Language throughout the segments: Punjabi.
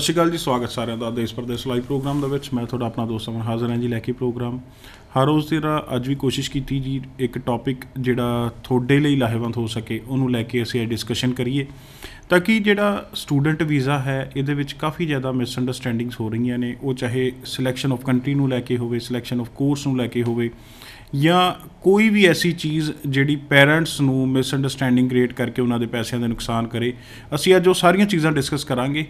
ਸਤਿ ਸ਼੍ਰੀ ਅਕਾਲ ਜੀ, ਸਵਾਗਤ ਸਾਰਿਆਂ ਦਾ ਦੇਸ਼ ਪ੍ਰਦੇਸ਼ ਲਾਈਵ ਪ੍ਰੋਗਰਾਮ ਦੇ ਵਿੱਚ। ਮੈਂ ਤੁਹਾਡਾ ਆਪਣਾ ਦੋਸਤ ਅਮਨ ਹਾਜ਼ਰ ਹਾਂ ਜੀ, ਲੈ ਕੇ ਪ੍ਰੋਗਰਾਮ ਹਰ ਰੋਜ਼ ਤੇਰਾ ਅੱਜ ਵੀ ਕੋਸ਼ਿਸ਼ ਕੀਤੀ ਜੀ, ਇੱਕ ਟੌਪਿਕ ਜਿਹੜਾ ਤੁਹਾਡੇ ਲਈ ਲਾਹੇਵੰਦ ਹੋ ਸਕੇ, ਉਹਨੂੰ ਲੈ ਕੇ ਅਸੀਂ ਡਿਸਕਸ਼ਨ ਕਰੀਏ। ਤਾਂ ਕਿ ਜਿਹੜਾ ਸਟੂਡੈਂਟ ਵੀਜ਼ਾ ਹੈ, ਇਹਦੇ ਵਿੱਚ ਕਾਫੀ ਜ਼ਿਆਦਾ ਮਿਸਅੰਡਰਸਟੈਂਡਿੰਗਸ ਹੋ ਰਹੀਆਂ ਨੇ। ਉਹ ਚਾਹੇ ਸਿਲੈਕਸ਼ਨ ਆਫ ਕੰਟਰੀ ਨੂੰ ਲੈ ਕੇ ਹੋਵੇ ਸਿਲੈਕਸ਼ਨ ਆਫ ਕੋਰਸ ਨੂੰ ਲੈ ਕੇ ਹੋਵੇ, ਜਾਂ ਕੋਈ ਵੀ ਐਸੀ ਚੀਜ਼ ਜਿਹੜੀ ਪੇਰੈਂਟਸ ਨੂੰ ਮਿਸਅੰਡਰਸਟੈਂਡਿੰਗ ਕ੍ਰੀਏਟ ਕਰਕੇ ਉਹਨਾਂ ਦੇ ਪੈਸਿਆਂ ਦੇ ਨੁਕਸਾਨ ਕਰੇ, ਅਸੀਂ ਅੱਜ ਉਹ ਸਾਰੀਆਂ ਚੀਜ਼ਾਂ ਡਿਸਕਸ ਕਰਾਂਗੇ।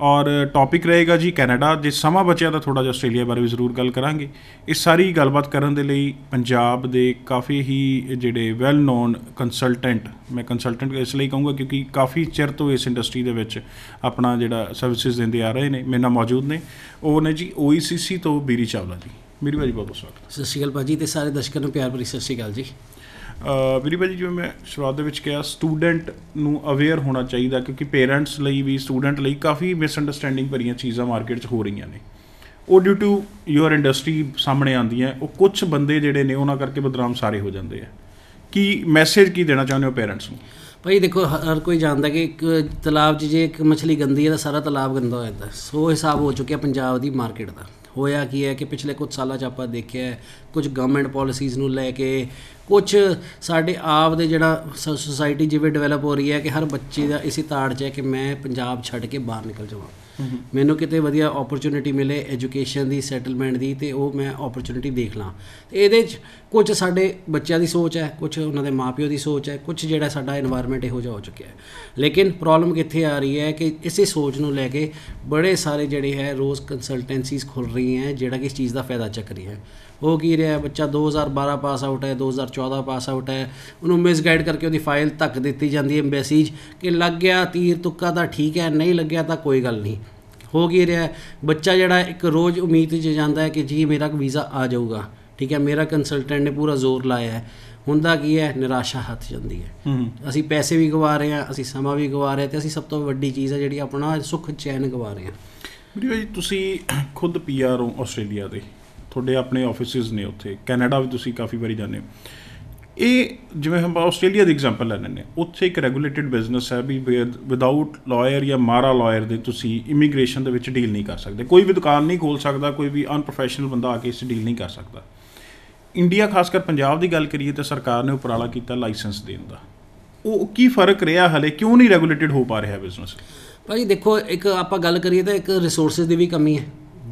ਔਰ ਟੌਪਿਕ ਰਹੇਗਾ ਜੀ ਕੈਨੇਡਾ, ਜੇ ਸਮਾਂ ਬਚਿਆ ਤਾਂ ਥੋੜਾ ਜਿਹਾ ਆਸਟ੍ਰੇਲੀਆ ਬਾਰੇ ਵੀ ਜ਼ਰੂਰ ਗੱਲ ਕਰਾਂਗੇ। ਇਸ ਸਾਰੀ ਗੱਲਬਾਤ ਕਰਨ ਦੇ ਲਈ ਪੰਜਾਬ ਦੇ ਕਾਫੀ ਹੀ ਜਿਹੜੇ ਵੈਲ ਨੋਨ ਕੰਸਲਟੈਂਟ ਮੈਂ ਕੰਸਲਟੈਂਟ ਇਸ ਲਈ ਕਹੂੰਗਾ ਕਿਉਂਕਿ ਕਾਫੀ ਚਿਰ ਤੋਂ ਇਸ ਇੰਡਸਟਰੀ ਦੇ ਵਿੱਚ ਆਪਣਾ ਜਿਹੜਾ ਸਰਵਿਸਿਜ਼ ਦਿੰਦੇ ਆ ਰਹੇ ਨੇ, ਮੇਰੇ ਨਾਲ ਮੌਜੂਦ ਨੇ। ਉਹ ਨੇ ਜੀ OECC ਤੋਂ ਬੀਰੀ ਚਾਵਲਾ ਜੀ। ਮੇਰੀ ਭਾਜੀ, ਬਹੁਤ ਬਹੁਤ ਸਵਾਗਤ। ਸਤਿ ਸ਼੍ਰੀ ਅਕਾਲ ਭਾਜੀ ਤੇ ਸਾਰੇ ਦਰਸ਼ਕਾਂ ਨੂੰ ਪਿਆਰ ਭਰੀ ਸਤਿ ਸ਼੍ਰੀ ਅਕਾਲ ਜੀ। ਵੀਰੀ ਭਾਜੀ, ਜਿਵੇਂ ਮੈਂ ਸ਼ੁਰੂਆਤ ਦੇ ਵਿੱਚ ਕਿਹਾ ਸਟੂਡੈਂਟ ਨੂੰ ਅਵੇਅਰ ਹੋਣਾ ਚਾਹੀਦਾ, ਕਿਉਂਕਿ ਪੇਰੈਂਟਸ ਲਈ ਵੀ ਸਟੂਡੈਂਟ ਲਈ ਕਾਫੀ ਮਿਸਅੰਡਰਸਟੈਂਡਿੰਗ ਭਰੀਆਂ ਚੀਜ਼ਾਂ ਮਾਰਕੀਟ 'ਚ ਹੋ ਰਹੀਆਂ ਨੇ। ਉਹ ਡਿਊ ਟੂ ਯੂਅਰ ਇੰਡਸਟਰੀ ਸਾਹਮਣੇ ਆਉਂਦੀਆਂ, ਉਹ ਕੁਝ ਬੰਦੇ ਜਿਹੜੇ ਨੇ, ਉਹਨਾਂ ਕਰਕੇ ਬਦਨਾਮ ਸਾਰੇ ਹੋ ਜਾਂਦੇ ਆ। ਕੀ ਮੈਸੇਜ ਕੀ ਦੇਣਾ ਚਾਹੁੰਦੇ ਹੋ ਪੇਰੈਂਟਸ ਨੂੰ? ਭਾਈ ਦੇਖੋ ਹਰ ਕੋਈ ਜਾਣਦਾ ਕਿ ਇੱਕ ਤਲਾਬ 'ਚ ਜੇ ਇੱਕ ਮੱਛਲੀ ਗੰਦੀ ਹੈ ਤਾਂ ਸਾਰਾ ਤਲਾਬ ਗੰਦਾ ਹੋ ਜਾਂਦਾ। ਸੋ ਹਿਸਾਬ ਹੋ ਚੁੱਕਿਆ ਪੰਜਾਬ ਦੀ ਮਾਰਕੀਟ ਦਾ। ਹੋਇਆ ਕੀ ਹੈ ਕਿ ਪਿਛਲੇ ਕੁਝ ਸਾਲਾਂ 'ਚ ਆਪਾਂ ਦੇਖਿਆ ਹੈ, ਕੁਝ ਗਵਰਨਮੈਂਟ ਪਾਲਿਸੀਜ਼ ਨੂੰ ਲੈ ਕੇ ਕੁਝ ਸਾਡੇ ਆਪ ਦੇ ਜਿਹੜਾ ਸੁਸਾਇਟੀ ਜਿਵੇਂ ਡਿਵੈਲਪ ਹੋ ਰਹੀ ਹੈ ਕਿ ਹਰ ਬੱਚੇ ਦਾ ਇਸੇ ਤਾੜ 'ਚ ਹੈ ਕਿ ਮੈਂ ਪੰਜਾਬ ਛੱਡ ਕੇ ਬਾਹਰ ਨਿਕਲ ਜਾਵਾਂ। ਮੈਨੂੰ ਕਿਤੇ ਵਧੀਆ ਓਪਰਚੁਨਿਟੀ ਮਿਲੇ ਐਜੂਕੇਸ਼ਨ ਦੀ ਸੈਟਲਮੈਂਟ ਦੀ ਤੇ ਉਹ ਮੈਂ ਓਪਰਚੁਨਿਟੀ ਦੇਖ ਲਾਂ। ਇਹਦੇ 'ਚ ਕੁਝ ਸਾਡੇ ਬੱਚਿਆਂ ਦੀ ਸੋਚ ਹੈ, ਕੁਝ ਉਹਨਾਂ ਦੇ ਮਾਪਿਓ ਦੀ ਸੋਚ ਹੈ, ਕੁਝ ਜਿਹੜਾ ਸਾਡਾ এনवायरमेंट ਇਹੋ ਜਿਹਾ ਹੋ ਚੁੱਕਿਆ ਹੈ। ਲੇਕਿਨ ਪ੍ਰੋਬਲਮ ਕਿੱਥੇ ਆ ਰਹੀ ਹੈ ਕਿ ਇਸੇ ਸੋਚ ਨੂੰ ਲੈ ਕੇ ਬੜੇ ਸਾਰੇ ਜਿਹੜੇ ਹੈ ਰੋਜ਼ ਕੰਸਲਟੈਂਸੀਜ਼ ਖੁੱਲ ਰਹੀ ਹੈ, ਜਿਹੜਾ ਕਿ ਇਸ ਚੀਜ਼ ਦਾ ਫਾਇਦਾ ਚੱਕ ਰਹੀ ਹੈ। ਹੋ ਕੀ ਰਿਹਾ ਬੱਚਾ 2012 ਪਾਸ ਆਊਟ ਹੈ 2014 ਪਾਸ ਆਊਟ ਹੈ। ਉਹਨੂੰ ਮਿਸਗਾਈਡ ਕਰਕੇ ਉਹਦੀ ਫਾਈਲ ਤੱਕ ਦਿੱਤੀ ਜਾਂਦੀ ਹੈ ਮੈਸੇਜ ਕਿ ਲੱਗ ਗਿਆ ਤੀਰ ਤੁੱਕਾ ਤਾਂ ਠੀਕ ਹੈ ਨਹੀਂ ਲੱਗਿਆ ਤਾਂ ਕੋਈ ਗੱਲ ਨਹੀਂ। ਹੋ ਕੀ ਰਿਹਾ ਬੱਚਾ ਜਿਹੜਾ ਇੱਕ ਰੋਜ਼ ਉਮੀਦ 'ਚ ਜਾਂਦਾ ਹੈ ਕਿ ਜੀ ਮੇਰਾ ਵੀਜ਼ਾ ਆ ਜਾਊਗਾ। ਠੀਕ ਹੈ ਮੇਰਾ ਕੰਸਲਟੈਂਟ ਨੇ ਪੂਰਾ ਜ਼ੋਰ ਲਾਇਆ ਹੈ। ਹੁੰਦਾ ਕੀ ਹੈ? ਨਿਰਾਸ਼ਾ ਹੱਥ ਜਾਂਦੀ ਹੈ। ਅਸੀਂ ਪੈਸੇ ਵੀ ਗਵਾ ਰਹੇ ਹਾਂ ਅਸੀਂ ਸਮਾਂ ਵੀ ਗਵਾ ਰਹੇ ਤੇ ਅਸੀਂ ਸਭ ਤੋਂ ਵੱਡੀ ਚੀਜ਼ ਹੈ ਜਿਹੜੀ ਆਪਣਾ ਸੁੱਖ ਚੈਨ ਗਵਾ ਰਹੇ ਹਾਂ। ਵੀਰੇ ਭਾਜੀ ਤੁਸੀਂ ਖੁਦ ਪੀਆਰ ਹੋ ਆਸਟ੍ਰੇਲੀਆ ਦੇ। ਤੁਹਾਡੇ ਆਪਣੇ ਆਫਿਸਿਸ ਨੇ ਉੱਥੇ। ਕੈਨੇਡਾ ਵੀ ਤੁਸੀਂ ਕਾਫੀ ਵਾਰੀ ਜਾਂਦੇ ਹੋ। ਇਹ ਜਿਵੇਂ ਹਮ ਆਸਟ੍ਰੇਲੀਆ ਦੀ ਐਗਜ਼ਾਮਪਲ ਲੈ ਲੈਂਦੇ ਉੱਥੇ ਇੱਕ ਰੈਗੂਲੇਟਿਡ ਬਿਜ਼ਨਸ ਹੈ ਵੀ ਵਿਦਆਊਟ ਲਾਇਰ ਜਾਂ ਮਾਰਾ ਲਾਇਰ ਦੇ ਤੁਸੀਂ ਇਮੀਗ੍ਰੇਸ਼ਨ ਦੇ ਵਿੱਚ ਡੀਲ ਨਹੀਂ ਕਰ ਸਕਦੇ। ਕੋਈ ਵੀ ਦੁਕਾਨ ਨਹੀਂ ਖੋਲ ਸਕਦਾ, ਕੋਈ ਵੀ ਅਨਪ੍ਰੋਫੈਸ਼ਨਲ ਬੰਦਾ ਆ ਕੇ ਇਸ ਡੀਲ ਨਹੀਂ ਕਰ ਸਕਦਾ। ਇੰਡੀਆ ਖਾਸ ਕਰ ਪੰਜਾਬ ਦੀ ਗੱਲ ਕਰੀਏ ਤਾਂ ਸਰਕਾਰ ਨੇ ਉਪਰਾਲਾ ਕੀਤਾ ਲਾਇਸੈਂਸ ਦੇਣ ਦਾ। ਉਹ ਕੀ ਫ਼ਰਕ ਰਿਹਾ ਹਲੇ? ਕਿਉਂ ਨਹੀਂ ਰੈਗੂਲੇਟਡ ਹੋ ਪਾ ਰਿਹਾ ਬਿਜ਼ਨਸ ਭਾਜੀ ਦੇਖੋ, ਇੱਕ ਆਪਾਂ ਗੱਲ ਕਰੀਏ ਤਾਂ ਇੱਕ ਰਿਸੋਰਸਸ ਦੀ ਵੀ ਕਮੀ ਹੈ।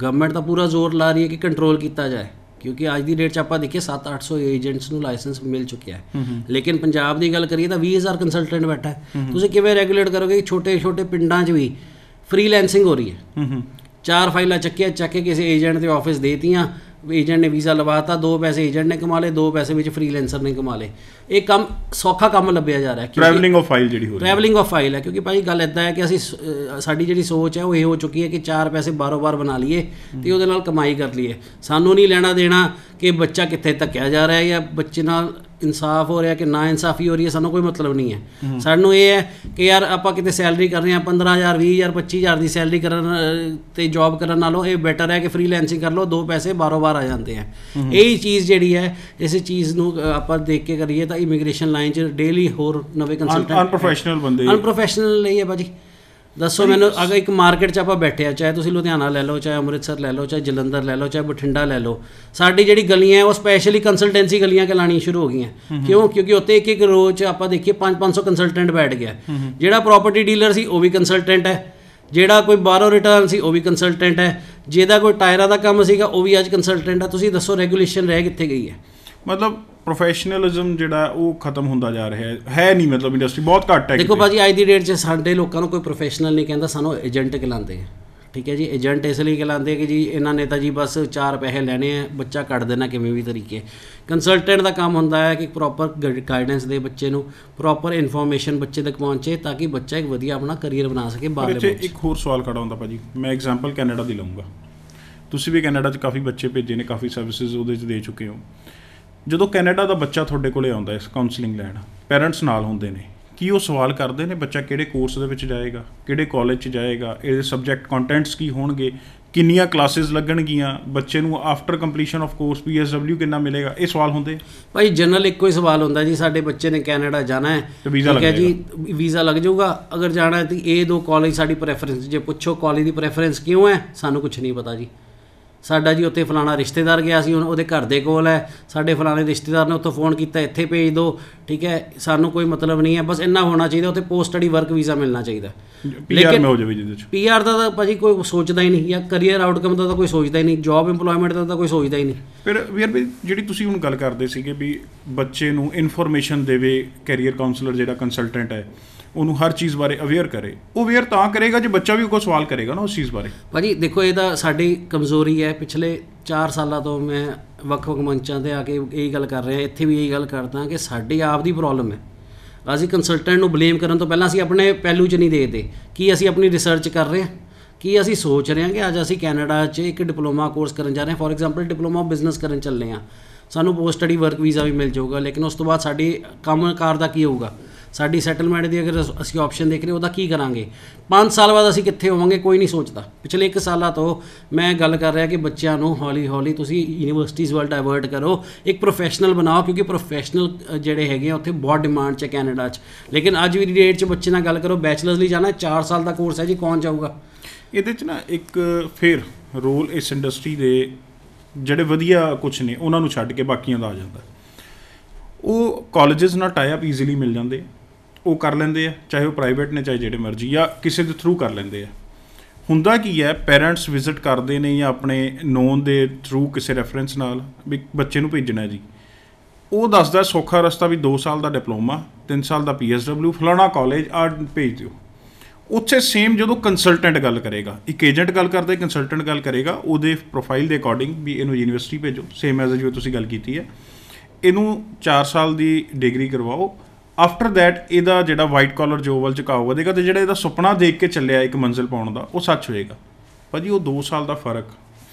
ਗਵਰਨਮੈਂਟ ਤਾਂ ਪੂਰਾ ਜ਼ੋਰ ਲਾ ਰਹੀ ਹੈ ਕਿ ਕੰਟਰੋਲ ਕੀਤਾ ਜਾਏ ਕਿਉਂਕਿ ਅੱਜ ਦੀ ਡੇਟ 'ਚ ਆਪਾਂ ਦੇਖੀਏ 7-800 ਏਜੰਟਸ ਨੂੰ ਲਾਇਸੈਂਸ ਮਿਲ ਚੁੱਕਿਆ ਹੈ। ਲੇਕਿਨ ਪੰਜਾਬ ਦੀ ਗੱਲ ਕਰੀਏ ਤਾਂ 20000 ਕੰਸਲਟੈਂਟ ਬੈਠਾ ਹੈ। ਤੁਸੀਂ ਕਿਵੇਂ ਰੈਗੂਲੇਟ ਕਰੋਗੇ? ਕਿ ਛੋਟੇ-ਛੋਟੇ ਪਿੰਡਾਂ 'ਚ ਵੀ ਫ੍ਰੀਲੈਂਸਿੰਗ ਹੋ ਰਹੀ ਹੂੰ। ਚਾਰ ਫਾਈਲਾਂ ਚੱਕੀਆਂ ਚੱਕ ਕੇ ਕਿਸੇ ਏਜੰਟ ਦੇ ਆਫਿਸ ਦੇਤੀਆਂ। ਏਜੰਟ ਨੇ ਵੀਜ਼ਾ ਲਵਾਤਾ ਦੋ ਪੈਸੇ ਏਜੰਟ ਨੇ ਕਮਾ ਲਏ ਦੋ ਪੈਸੇ ਵਿੱਚ ਫ੍ਰੀਲੈਂਸਰ ਨੇ ਕਮਾ ਲਏ। ਇਹ ਕੰਮ ਸੌਖਾ ਕੰਮ ਲੱਭਿਆ ਜਾ ਰਿਹਾ ਟਰੈਵਲਿੰਗ ਆਫ ਫਾਈਲ ਜਿਹੜੀ ਹੋ ਰਹੀ ਹੈ। ਟਰੈਵਲਿੰਗ ਆਫ ਫਾਈਲ ਹੈ ਕਿਉਂਕਿ ਭਾਈ ਗੱਲ ਇਦਾਂ ਹੈ ਕਿ ਅਸੀਂ ਸਾਡੀ ਜਿਹੜੀ ਸੋਚ ਹੈ ਉਹ ਇਹ ਹੋ ਚੁੱਕੀ ਹੈ ਕਿ ਚਾਰ ਪੈਸੇ ਬਾਰੋ-ਬਾਰ ਬਣਾ ਲਈਏ ਤੇ ਉਹਦੇ ਨਾਲ ਕਮਾਈ ਕਰ ਲਈਏ। ਸਾਨੂੰ ਨਹੀਂ ਲੈਣਾ ਦੇਣਾ ਕਿ ਬੱਚਾ ਕਿੱਥੇ ਧੱਕਿਆ ਜਾ ਰਿਹਾ ਹੈ ਜਾਂ ਬੱਚੇ ਨਾਲ ਇਨਸਾਫ ਹੋ ਰਿਹਾ ਕਿ ਨਾ ਇਨਸਾਫੀ ਹੋ ਰਹੀ ਹੈ ਸਾਨੂੰ ਕੋਈ ਮਤਲਬ ਨਹੀਂ ਹੈ। ਸਾਨੂੰ ਇਹ ਹੈ ਕਿ ਯਾਰ ਆਪਾਂ ਕਿਤੇ ਸੈਲਰੀ ਕਰ ਰਹੇ ਹਾਂ 15000 20000 25000 ਦੀ ਸੈਲਰੀ ਕਰਨ ਤੇ ਜੌਬ ਕਰਨ ਨਾਲੋਂ ਇਹ ਬੈਟਰ ਹੈ ਕਿ ਫ੍ਰੀਲੈਂਸਿੰਗ ਕਰ ਲਓ ਦੋ ਪੈਸੇ ਬਾਰੋ-ਬਾਰ ਆ ਜਾਂਦੇ ਆ ਇਹੀ ਚੀਜ਼ ਜਿਹੜੀ ਹੈ ਇਸੇ ਚੀਜ਼ ਨੂੰ ਆਪਾਂ ਦੇਖ ਕੇ ਕਰੀਏ ਤਾਂ ਇਮੀਗ੍ਰੇਸ਼ਨ ਲਾਈਨ 'ਚ ਡੇਲੀ ਹੋਰ ਨਵੇਂ ਕੰਸਲਟੈਂਟ ਅਨਪ੍ਰੋਫੈਸ਼ਨਲ ਬੰਦੇ। ਅਨਪ੍ਰੋਫੈਸ਼ਨਲ ਲਈ ਹੈ ਭਾਜੀ। ਦੱਸੋ ਮੈਨੂੰ ਅਗਰ ਇੱਕ ਮਾਰਕੀਟ 'ਚ ਆਪਾਂ ਬੈਠੇ ਆ ਚਾਹੇ ਤੁਸੀਂ ਲੁਧਿਆਣਾ ਲੈ ਲਓ ਚਾਹੇ ਅੰਮ੍ਰਿਤਸਰ ਲੈ ਲਓ ਚਾਹੇ ਜਲੰਧਰ ਲੈ ਲਓ ਚਾਹੇ ਬਠਿੰਡਾ ਲੈ ਲਓ ਸਾਡੀ ਜਿਹੜੀ ਗਲੀਆਂ ਹੈ ਉਹ ਸਪੈਸ਼ਲੀ ਕੰਸਲਟੈਂਸੀ ਗਲੀਆਂ ਕਹਿਲਾਣੀ ਸ਼ੁਰੂ ਹੋ ਗਈਆਂ। ਕਿਉਂ? ਕਿਉਂਕਿ ਉੱਥੇ ਇੱਕ ਇੱਕ ਰੋਜ਼ 'ਚ ਆਪਾਂ ਦੇਖੀਏ 5-500 ਕੰਸਲਟੈਂਟ ਬੈਠ ਗਿਆ। ਜਿਹੜਾ ਪ੍ਰਾਪਰਟੀ ਡੀਲਰ ਸੀ ਉਹ ਵੀ ਕੰਸਲਟੈਂਟ ਹੈ। ਜਿਹੜਾ ਕੋਈ ਬਾਹਰੋਂ ਰਿਟਰਨ ਸੀ ਉਹ ਵੀ ਕੰਸਲਟੈਂਟ ਹੈ। ਜਿਹਦਾ ਕੋਈ ਟਾਇਰਾਂ ਦਾ ਕੰਮ ਸੀਗਾ ਉਹ ਵੀ ਅੱਜ ਕੰਸਲਟੈਂਟ ਹੈ। ਤੁਸੀਂ ਦੱਸੋ ਰੈਗੂਲੇਸ਼ਨ ਰਹਿ ਕਿੱਥੇ ਗਈ ਹੈ? ਮਤਲਬ ਪ੍ਰੋਫੈਸ਼ਨਲਿਜ਼ਮ ਜਿਹੜਾ ਉਹ ਖਤਮ ਹੁੰਦਾ ਜਾ ਰਿਹਾ ਹੈ। ਹੈ ਨਹੀਂ ਮਤਲਬ ਇੰਡਸਟਰੀ ਬਹੁਤ ਘੱਟ ਹੈ ਦੇਖੋ। ਭਾਜੀ ਅੱਜ ਦੀ ਡੇਟ 'ਚ ਸਾਡੇ ਲੋਕਾਂ ਨੂੰ ਕੋਈ ਪ੍ਰੋਫੈਸ਼ਨਲ ਨਹੀਂ ਕਹਿੰਦਾ ਸਾਨੂੰ ਏਜੰਟ ਕਹਿਲਾਉਂਦੇ ਆ। ਠੀਕ ਹੈ ਜੀ ਏਜੰਟ ਇਸ ਲਈ ਕਹਿਲਾਉਂਦੇ ਕਿ ਜੀ ਇਹਨਾਂ ਨੇ ਤਾਂ ਜੀ ਬਸ ਚਾਰ ਪੈਸੇ ਲੈਣੇ ਆ ਬੱਚਾ ਕੱਢ ਦੇਣਾ ਕਿਵੇਂ ਵੀ ਤਰੀਕੇ। ਕੰਸਲਟੈਂਟ ਦਾ ਕੰਮ ਹੁੰਦਾ ਹੈ ਕਿ ਪ੍ਰੋਪਰ ਗਾਈਡੈਂਸ ਦੇ ਬੱਚੇ ਨੂੰ ਪ੍ਰੋਪਰ ਇਨਫੋਰਮੇਸ਼ਨ ਬੱਚੇ ਤੱਕ ਪਹੁੰਚੇ ਤਾਂ ਕਿ ਬੱਚਾ ਇੱਕ ਵਧੀਆ ਆਪਣਾ ਕੈਰੀਅਰ ਬਣਾ ਸਕੇ ਬਾਹਰਲੇ ਇੱਥੇ ਮੁਲਕ 'ਚ। ਇੱਕ ਹੋਰ ਸਵਾਲ ਖੜਾ ਹੁੰਦਾ ਭਾਜੀ। ਮੈਂ ਐਗਜ਼ਾਮਪਲ ਕੈਨੇਡਾ ਦੀ ਲਵਾਂਗਾ ਤੁਸੀਂ ਵੀ ਕੈਨੇਡਾ 'ਚ ਕਾਫੀ ਬੱਚੇ ਭੇਜੇ ਨੇ ਕਾਫੀ ਸਰਵਿਸਿਜ਼ ਉਹਦੇ 'ਚ ਦੇ ਚੁੱਕੇ ਹੋ। ਜਦੋਂ ਕੈਨੇਡਾ ਦਾ ਬੱਚਾ ਤੁਹਾਡੇ ਕੋਲੇ ਆਉਂਦਾ ਹੈ ਕਾਉਂਸਲਿੰਗ ਲੈਣ ਪੈਰੈਂਟਸ ਨਾਲ ਹੁੰਦੇ ਨੇ ਕੀ ਉਹ ਸਵਾਲ ਕਰਦੇ ਨੇ ਬੱਚਾ ਕਿਹੜੇ ਕੋਰਸ ਦੇ ਵਿੱਚ ਜਾਏਗਾ ਕਿਹੜੇ ਕਾਲਜ 'ਚ ਜਾਏਗਾ ਇਹਦੇ ਸਬਜੈਕਟ ਕੰਟੈਂਟਸ ਕੀ ਹੋਣਗੇ ਕਿੰਨੀਆਂ ਕਲਾਸਿਸ ਲੱਗਣਗੀਆਂ ਬੱਚੇ ਨੂੰ after completion of course PSW ਕਿੰਨਾ ਮਿਲੇਗਾ ਇਹ ਸਵਾਲ ਹੁੰਦੇ। ਭਾਈ ਜਨਰਲ ਇੱਕੋ ਹੀ ਸਵਾਲ ਹੁੰਦਾ ਜੀ ਸਾਡੇ ਬੱਚੇ ਨੇ ਕੈਨੇਡਾ ਜਾਣਾ ਹੈ। ਠੀਕ ਹੈ ਜੀ ਵੀਜ਼ਾ ਲੱਗ ਜਾਊਗਾ। ਅਗਰ ਜਾਣਾ ਹੈ ਤਾਂ ਇਹ ਦੋ ਕਾਲਜ ਸਾਡੀ ਪ੍ਰੈਫਰੈਂਸ ਜੇ ਪੁੱਛੋ ਕਾਲਜ ਦੀ ਪ੍ਰੈਫਰੈਂਸ ਕਿਉਂ ਹੈ ਸਾਨੂੰ ਕੁਝ ਨਹੀਂ ਪਤਾ ਜੀ। ਸਾਡਾ ਜੀ ਉੱਥੇ ਫਲਾਣਾ ਰਿਸ਼ਤੇਦਾਰ ਗਿਆ ਸੀ ਹੁਣ ਉਹਦੇ ਘਰ ਦੇ ਕੋਲ ਹੈ। ਸਾਡੇ ਫਲਾਣੇ ਰਿਸ਼ਤੇਦਾਰ ਨੇ ਉੱਥੋਂ ਫੋਨ ਕੀਤਾ ਇੱਥੇ ਭੇਜ ਦਿਓ ਠੀਕ ਹੈ। ਸਾਨੂੰ ਕੋਈ ਮਤਲਬ ਨਹੀਂ ਹੈ ਬਸ ਇੰਨਾ ਹੋਣਾ ਚਾਹੀਦਾ ਉੱਥੇ ਪੋਸਟ ਸਟੱਡੀ ਵਰਕ ਵੀਜ਼ਾ ਮਿਲਣਾ ਚਾਹੀਦਾ। ਪੀਆਰ ਮੈਂ ਹੋ ਜਾਵੇ ਜਿਹਦੇ ਚ। ਪੀਆਰ ਦਾ ਤਾਂ ਭਾਜੀ ਕੋਈ ਸੋਚਦਾ ਹੀ ਨਹੀਂ ਜਾਂ ਕਰੀਅਰ ਆਊਟਕਮ ਦਾ ਤਾਂ ਕੋਈ ਸੋਚਦਾ ਹੀ ਨਹੀਂ ਜੌਬ ਏਮਪਲੋਇਮੈਂਟ ਦਾ ਤਾਂ ਕੋਈ ਸੋਚਦਾ ਹੀ ਨਹੀਂ। ਫਿਰ ਵੀਰ ਵੀ ਜਿਹੜੀ ਤੁਸੀਂ ਹੁਣ ਗੱਲ ਕਰਦੇ ਸੀਗੇ ਵੀ ਬੱਚੇ ਨੂੰ ਇਨਫੋਰਮੇਸ਼ਨ ਦੇਵੇ ਕੈਰੀਅਰ ਕਾਉਂਸਲਰ ਜਿਹੜਾ ਕੰਸਲਟੈਂਟ ਹੈ ਉਹਨੂੰ ਹਰ ਚੀਜ਼ ਬਾਰੇ ਅਵੇਅਰ ਕਰੇ। ਉਹ ਅਵੇਅਰ ਤਾਂ ਕਰੇਗਾ ਜੇ ਬੱਚਾ ਵੀ ਕੋਈ ਸਵਾਲ ਕਰੇਗਾ ਨਾ ਉਸ ਚੀਜ਼ ਬਾਰੇ। ਭਾਜੀ, ਦੇਖੋ ਇਹਦਾ ਸਾਡੀ ਕਮਜ਼ੋਰੀ ਹੈ। ਪਿਛਲੇ 4 ਸਾਲਾਂ ਤੋਂ ਮੈਂ ਵੱਖ-ਵੱਖ ਮੰਚਾਂ ਤੇ ਆ ਕੇ ਇਹੀ ਗੱਲ ਕਰ ਰਿਹਾ। ਇੱਥੇ ਵੀ ਇਹੀ ਗੱਲ ਕਰਦਾ ਕਿ ਸਾਡੀ ਆਪ ਦੀ ਪ੍ਰੋਬਲਮ ਹੈ। ਅਸੀਂ ਕੰਸਲਟੈਂਟ ਨੂੰ ਬਲੇਮ ਕਰਨ ਤੋਂ ਪਹਿਲਾਂ ਅਸੀਂ ਆਪਣੇ ਪਹਿਲੂ 'ਚ ਨਹੀਂ ਦੇਖਦੇ। ਕੀ ਅਸੀਂ ਆਪਣੀ ਰਿਸਰਚ ਕਰ ਰਹੇ ਹਾਂ? ਕੀ ਅਸੀਂ ਸੋਚ ਰਹੇ ਹਾਂ ਕਿ ਅੱਜ ਅਸੀਂ ਕੈਨੇਡਾ 'ਚ ਇੱਕ ਡਿਪਲੋਮਾ ਕੋਰਸ ਕਰਨ ਜਾ ਰਹੇ ਹਾਂ? For example diploma of business ਕਰਨ ਚੱਲੇ ਹਾਂ। ਸਾਨੂੰ ਪੋਸਟ ਸਟੱਡੀ ਵਰਕ ਵੀਜ਼ਾ ਵੀ ਮਿਲ ਜਾਊਗਾ, ਲੇਕਿਨ ਉਸ ਤੋਂ ਬਾਅਦ ਸਾਡੀ ਕੰਮਕਾਰ ਦਾ ਕੀ ਹੋਊਗਾ? ਸਾਡੀ ਸੈਟਲਮੈਂਟ ਦੀ ਅਗਰ ਅਸੀਂ ਆਪਸ਼ਨ ਦੇਖ ਰਹੇ ਉਹਦਾ ਕੀ ਕਰਾਂਗੇ? 5 ਸਾਲ ਬਾਅਦ ਅਸੀਂ ਕਿੱਥੇ ਹੋਵਾਂਗੇ, ਕੋਈ ਨਹੀਂ ਸੋਚਦਾ। ਪਿਛਲੇ 1 ਸਾਲਾਂ ਤੋਂ ਮੈਂ ਗੱਲ ਕਰ ਰਿਹਾ ਕਿ ਬੱਚਿਆਂ ਨੂੰ ਹੌਲੀ ਹੌਲੀ ਤੁਸੀਂ ਯੂਨੀਵਰਸਿਟੀਜ਼ ਵੱਲ ਡਾਇਵਰਟ ਕਰੋ, ਇੱਕ ਪ੍ਰੋਫੈਸ਼ਨਲ ਬਣਾਓ, ਕਿਉਂਕਿ ਪ੍ਰੋਫੈਸ਼ਨਲ ਜਿਹੜੇ ਹੈਗੇ ਆ, ਉੱਥੇ ਬਹੁਤ ਡਿਮਾਂਡ 'ਚ ਕੈਨੇਡਾ 'ਚ। ਲੇਕਿਨ ਅੱਜ ਵੀ ਦੀ ਡੇਟ 'ਚ ਬੱਚੇ ਨਾਲ ਗੱਲ ਕਰੋ ਬੈਚਲਰਸ ਲਈ ਜਾਣਾ 4 ਸਾਲ ਦਾ ਕੋਰਸ ਹੈ ਜੀ, ਕੌਣ ਜਾਊਗਾ? ਇਹਦੇ ਚ ਨਾ ਇੱਕ ਫਿਰ ਰੋਲ ਇਸ ਇੰਡਸਟਰੀ ਦੇ ਜਿਹੜੇ ਵਧੀਆ ਕੁਝ ਨੇ, ਉਹਨਾਂ ਨੂੰ ਛੱਡ ਕੇ ਬਾਕੀਆਂ ਦਾ ਆ ਜਾਂਦਾ। ਉਹ ਕਾਲਜਸ ਨਾਲ ਟਾਈ ਅਪ ਈਜ਼ੀਲੀ ਮਿਲ ਜਾਂਦੇ। ਉਹ ਕਰ ਲੈਂਦੇ ਆ, ਚਾਹੇ ਉਹ ਪ੍ਰਾਈਵੇਟ ਨੇ, ਚਾਹੇ ਜਿਹੜੇ ਮਰਜ਼ੀ, ਜਾਂ ਕਿਸੇ ਦੇ ਥਰੂ ਕਰ ਲੈਂਦੇ ਆ। ਹੁੰਦਾ ਕੀ ਹੈ ਪੇਰੈਂਟਸ ਵਿਜ਼ਿਟ ਕਰਦੇ ਨੇ ਜਾਂ ਆਪਣੇ ਨੋਨ ਦੇ ਥਰੂ ਕਿਸੇ ਰੈਫਰੈਂਸ ਨਾਲ, ਵੀ ਬੱਚੇ ਨੂੰ ਭੇਜਣਾ ਜੀ। ਉਹ ਦੱਸਦਾ ਸੌਖਾ ਰਸਤਾ ਵੀ 2 ਸਾਲ ਦਾ ਡਿਪਲੋਮਾ 3 ਸਾਲ ਦਾ ਪੀਐਸਡਬਲਿਊ ਫਲਾਣਾ ਕਾਲਜ ਆ ਭੇਜ ਦਿਓ। ਉੱਥੇ ਸੇਮ ਜਦੋਂ ਕੰਸਲਟੈਂਟ ਗੱਲ ਕਰੇਗਾ, ਇੱਕ ਏਜੰਟ ਗੱਲ ਕਰਦਾ ਕੰਸਲਟੈਂਟ ਗੱਲ ਕਰੇਗਾ, ਉਹਦੇ ਪ੍ਰੋਫਾਈਲ ਦੇ ਅਕੋਰਡਿੰਗ ਵੀ ਇਹਨੂੰ ਯੂਨੀਵਰਸਿਟੀ ਭੇਜੋ ਸੇਮ ਐਜ਼ ਜਿਵੇਂ ਤੁਸੀਂ ਗੱਲ ਕੀਤੀ ਹੈ। ਇਹਨੂੰ 4 ਸਾਲ ਦੀ ਡਿਗਰੀ ਕਰਵਾਓ ਆਫਟਰ ਥੈਟ ਇਹਦਾ ਜਿਹੜਾ ਵਾਈਟ ਕਾਲਰ ਜੋਬ ਵੱਲ ਝੁਕਾਓ ਵਧੇਗਾ ਤੇ ਜਿਹੜਾ ਇਹਦਾ ਸੁਪਨਾ ਦੇਖ ਕੇ ਚੱਲਿਆ ਇੱਕ ਮੰਜ਼ਿਲ ਪਾਉਣ ਦਾ ਉਹ ਸੱਚ ਹੋਏਗਾ। ਭਾਜੀ ਉਹ 2 ਸਾਲ ਦਾ ਫ਼ਰਕ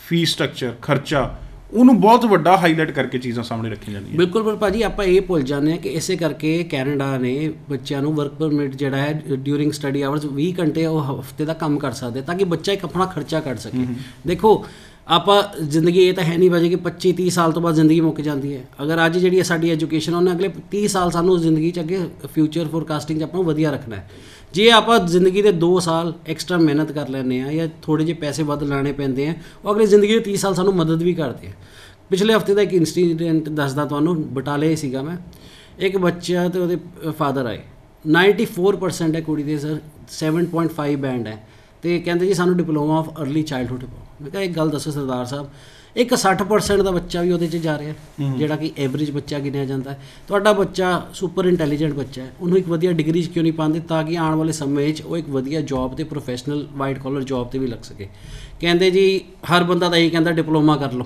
ਫੀਸ ਸਟਰਕਚਰ ਖਰਚਾ ਉਹਨੂੰ ਬਹੁਤ ਵੱਡਾ ਹਾਈਲਾਈਟ ਕਰਕੇ ਚੀਜ਼ਾਂ ਸਾਹਮਣੇ ਰੱਖੀਆਂ ਜਾਂਦੀਆਂ। ਬਿਲਕੁਲ ਪਰ ਭਾਜੀ ਆਪਾਂ ਇਹ ਭੁੱਲ ਜਾਂਦੇ ਹਾਂ ਕਿ ਇਸੇ ਕਰਕੇ ਕੈਨੇਡਾ ਨੇ ਬੱਚਿਆਂ ਨੂੰ ਵਰਕ ਪਰਮਿਟ ਜਿਹੜਾ ਹੈ ਡਿਊਰਿੰਗ ਸਟੱਡੀ ਆਵਰਸ 20 ਘੰਟੇ ਉਹ ਹਫ਼ਤੇ ਦਾ ਕੰਮ ਕਰ ਸਕਦੇ ਤਾਂ ਕਿ ਬੱਚਾ ਇੱਕ ਆਪਣਾ ਖਰਚਾ ਕੱਢ ਸਕੇ। ਦੇਖੋ ਆਪਾਂ ਜ਼ਿੰਦਗੀ ਇਹ ਤਾਂ ਹੈ ਨਹੀਂ ਭਾਜੀ ਕਿ 25 30 ਸਾਲ ਤੋਂ ਬਾਅਦ ਜ਼ਿੰਦਗੀ ਮੁੱਕ ਜਾਂਦੀ ਹੈ। ਅਗਰ ਅੱਜ ਜਿਹੜੀ ਸਾਡੀ ਐਜੂਕੇਸ਼ਨ ਉਹਨੇ ਅਗਲੇ 30 ਸਾਲ ਸਾਨੂੰ ਜ਼ਿੰਦਗੀ 'ਚ ਅੱਗੇ ਫਿਊਚਰ ਫੋਰਕਾਸਟਿੰਗ 'ਚ ਆਪਾਂ ਨੂੰ ਵਧੀਆ ਰੱਖਣਾ ਹੈ। ਜੇ ਆਪਾਂ ਜ਼ਿੰਦਗੀ ਦੇ 2 ਸਾਲ ਐਕਸਟਰਾ ਮਿਹਨਤ ਕਰ ਲੈਂਦੇ ਆ ਜਾਂ ਥੋੜੇ ਜਿਹੇ ਪੈਸੇ ਵੱਧ ਲਾਣੇ ਪੈਂਦੇ ਆ, ਉਹ ਅਗਲੇ ਜ਼ਿੰਦਗੀ ਦੇ 30 ਸਾਲ ਸਾਨੂੰ ਮਦਦ ਵੀ ਕਰਦੇ ਆ। ਪਿਛਲੇ ਹਫ਼ਤੇ ਦਾ ਇੱਕ ਇਨਸੀਡੈਂਟ ਦੱਸਦਾ ਤੁਹਾਨੂੰ, ਬਟਾਲੇ ਸੀਗਾ ਮੈਂ। ਇੱਕ ਬੱਚਾ ਤੇ ਉਹਦੇ ਫਾਦਰ ਆਏ। 94% ਹੈ ਕੁੜੀ ਦੇ ਸਰ 7.5 ਬੈਂਡ ਹੈ। ਤੇ ਕਹਿੰਦੇ ਜੀ ਸਾਨੂੰ ਡਿਪਲੋਮਾ ਆਫ अर्ਲੀ ਚਾਈਲਡਹੁੱਡ ਮੈਂ ਕਿਹਾ ਇੱਕ ਗੱਲ ਦੱਸੋ ਸਰਦਾਰ ਸਾਹਿਬ ਇੱਕ 60% ਦਾ ਬੱਚਾ ਵੀ ਉਹਦੇ 'ਚ ਜਾ ਰਿਹਾ ਜਿਹੜਾ ਕਿ ਐਵਰੇਜ ਬੱਚਾ ਗਿਣਿਆ ਜਾਂਦਾ ਹੈ। ਤੁਹਾਡਾ ਬੱਚਾ ਸੁਪਰ ਇੰਟੈਲੀਜੈਂਟ ਬੱਚਾ ਹੈ ਉਹਨੂੰ ਇੱਕ ਵਧੀਆ ਡਿਗਰੀ 'ਚ ਕਿਉਂ ਨਹੀਂ ਪਾਉਂਦੇ ਤਾਂ ਕਿ ਆਉਣ ਵਾਲੇ ਸਮੇਂ 'ਚ ਉਹ ਇੱਕ ਵਧੀਆ ਜੌਬ ਤੇ ਪ੍ਰੋਫੈਸ਼ਨਲ ਵਾਈਟ ਕਾਲਰ ਜੌਬ ਤੇ ਵੀ ਲੱਗ ਸਕੇ। ਕਹਿੰਦੇ ਜੀ ਹਰ ਬੰਦਾ ਤਾਂ ਇਹੀ ਕਹਿੰਦਾ ਡਿਪਲੋਮਾ ਕਰ ਲਓ।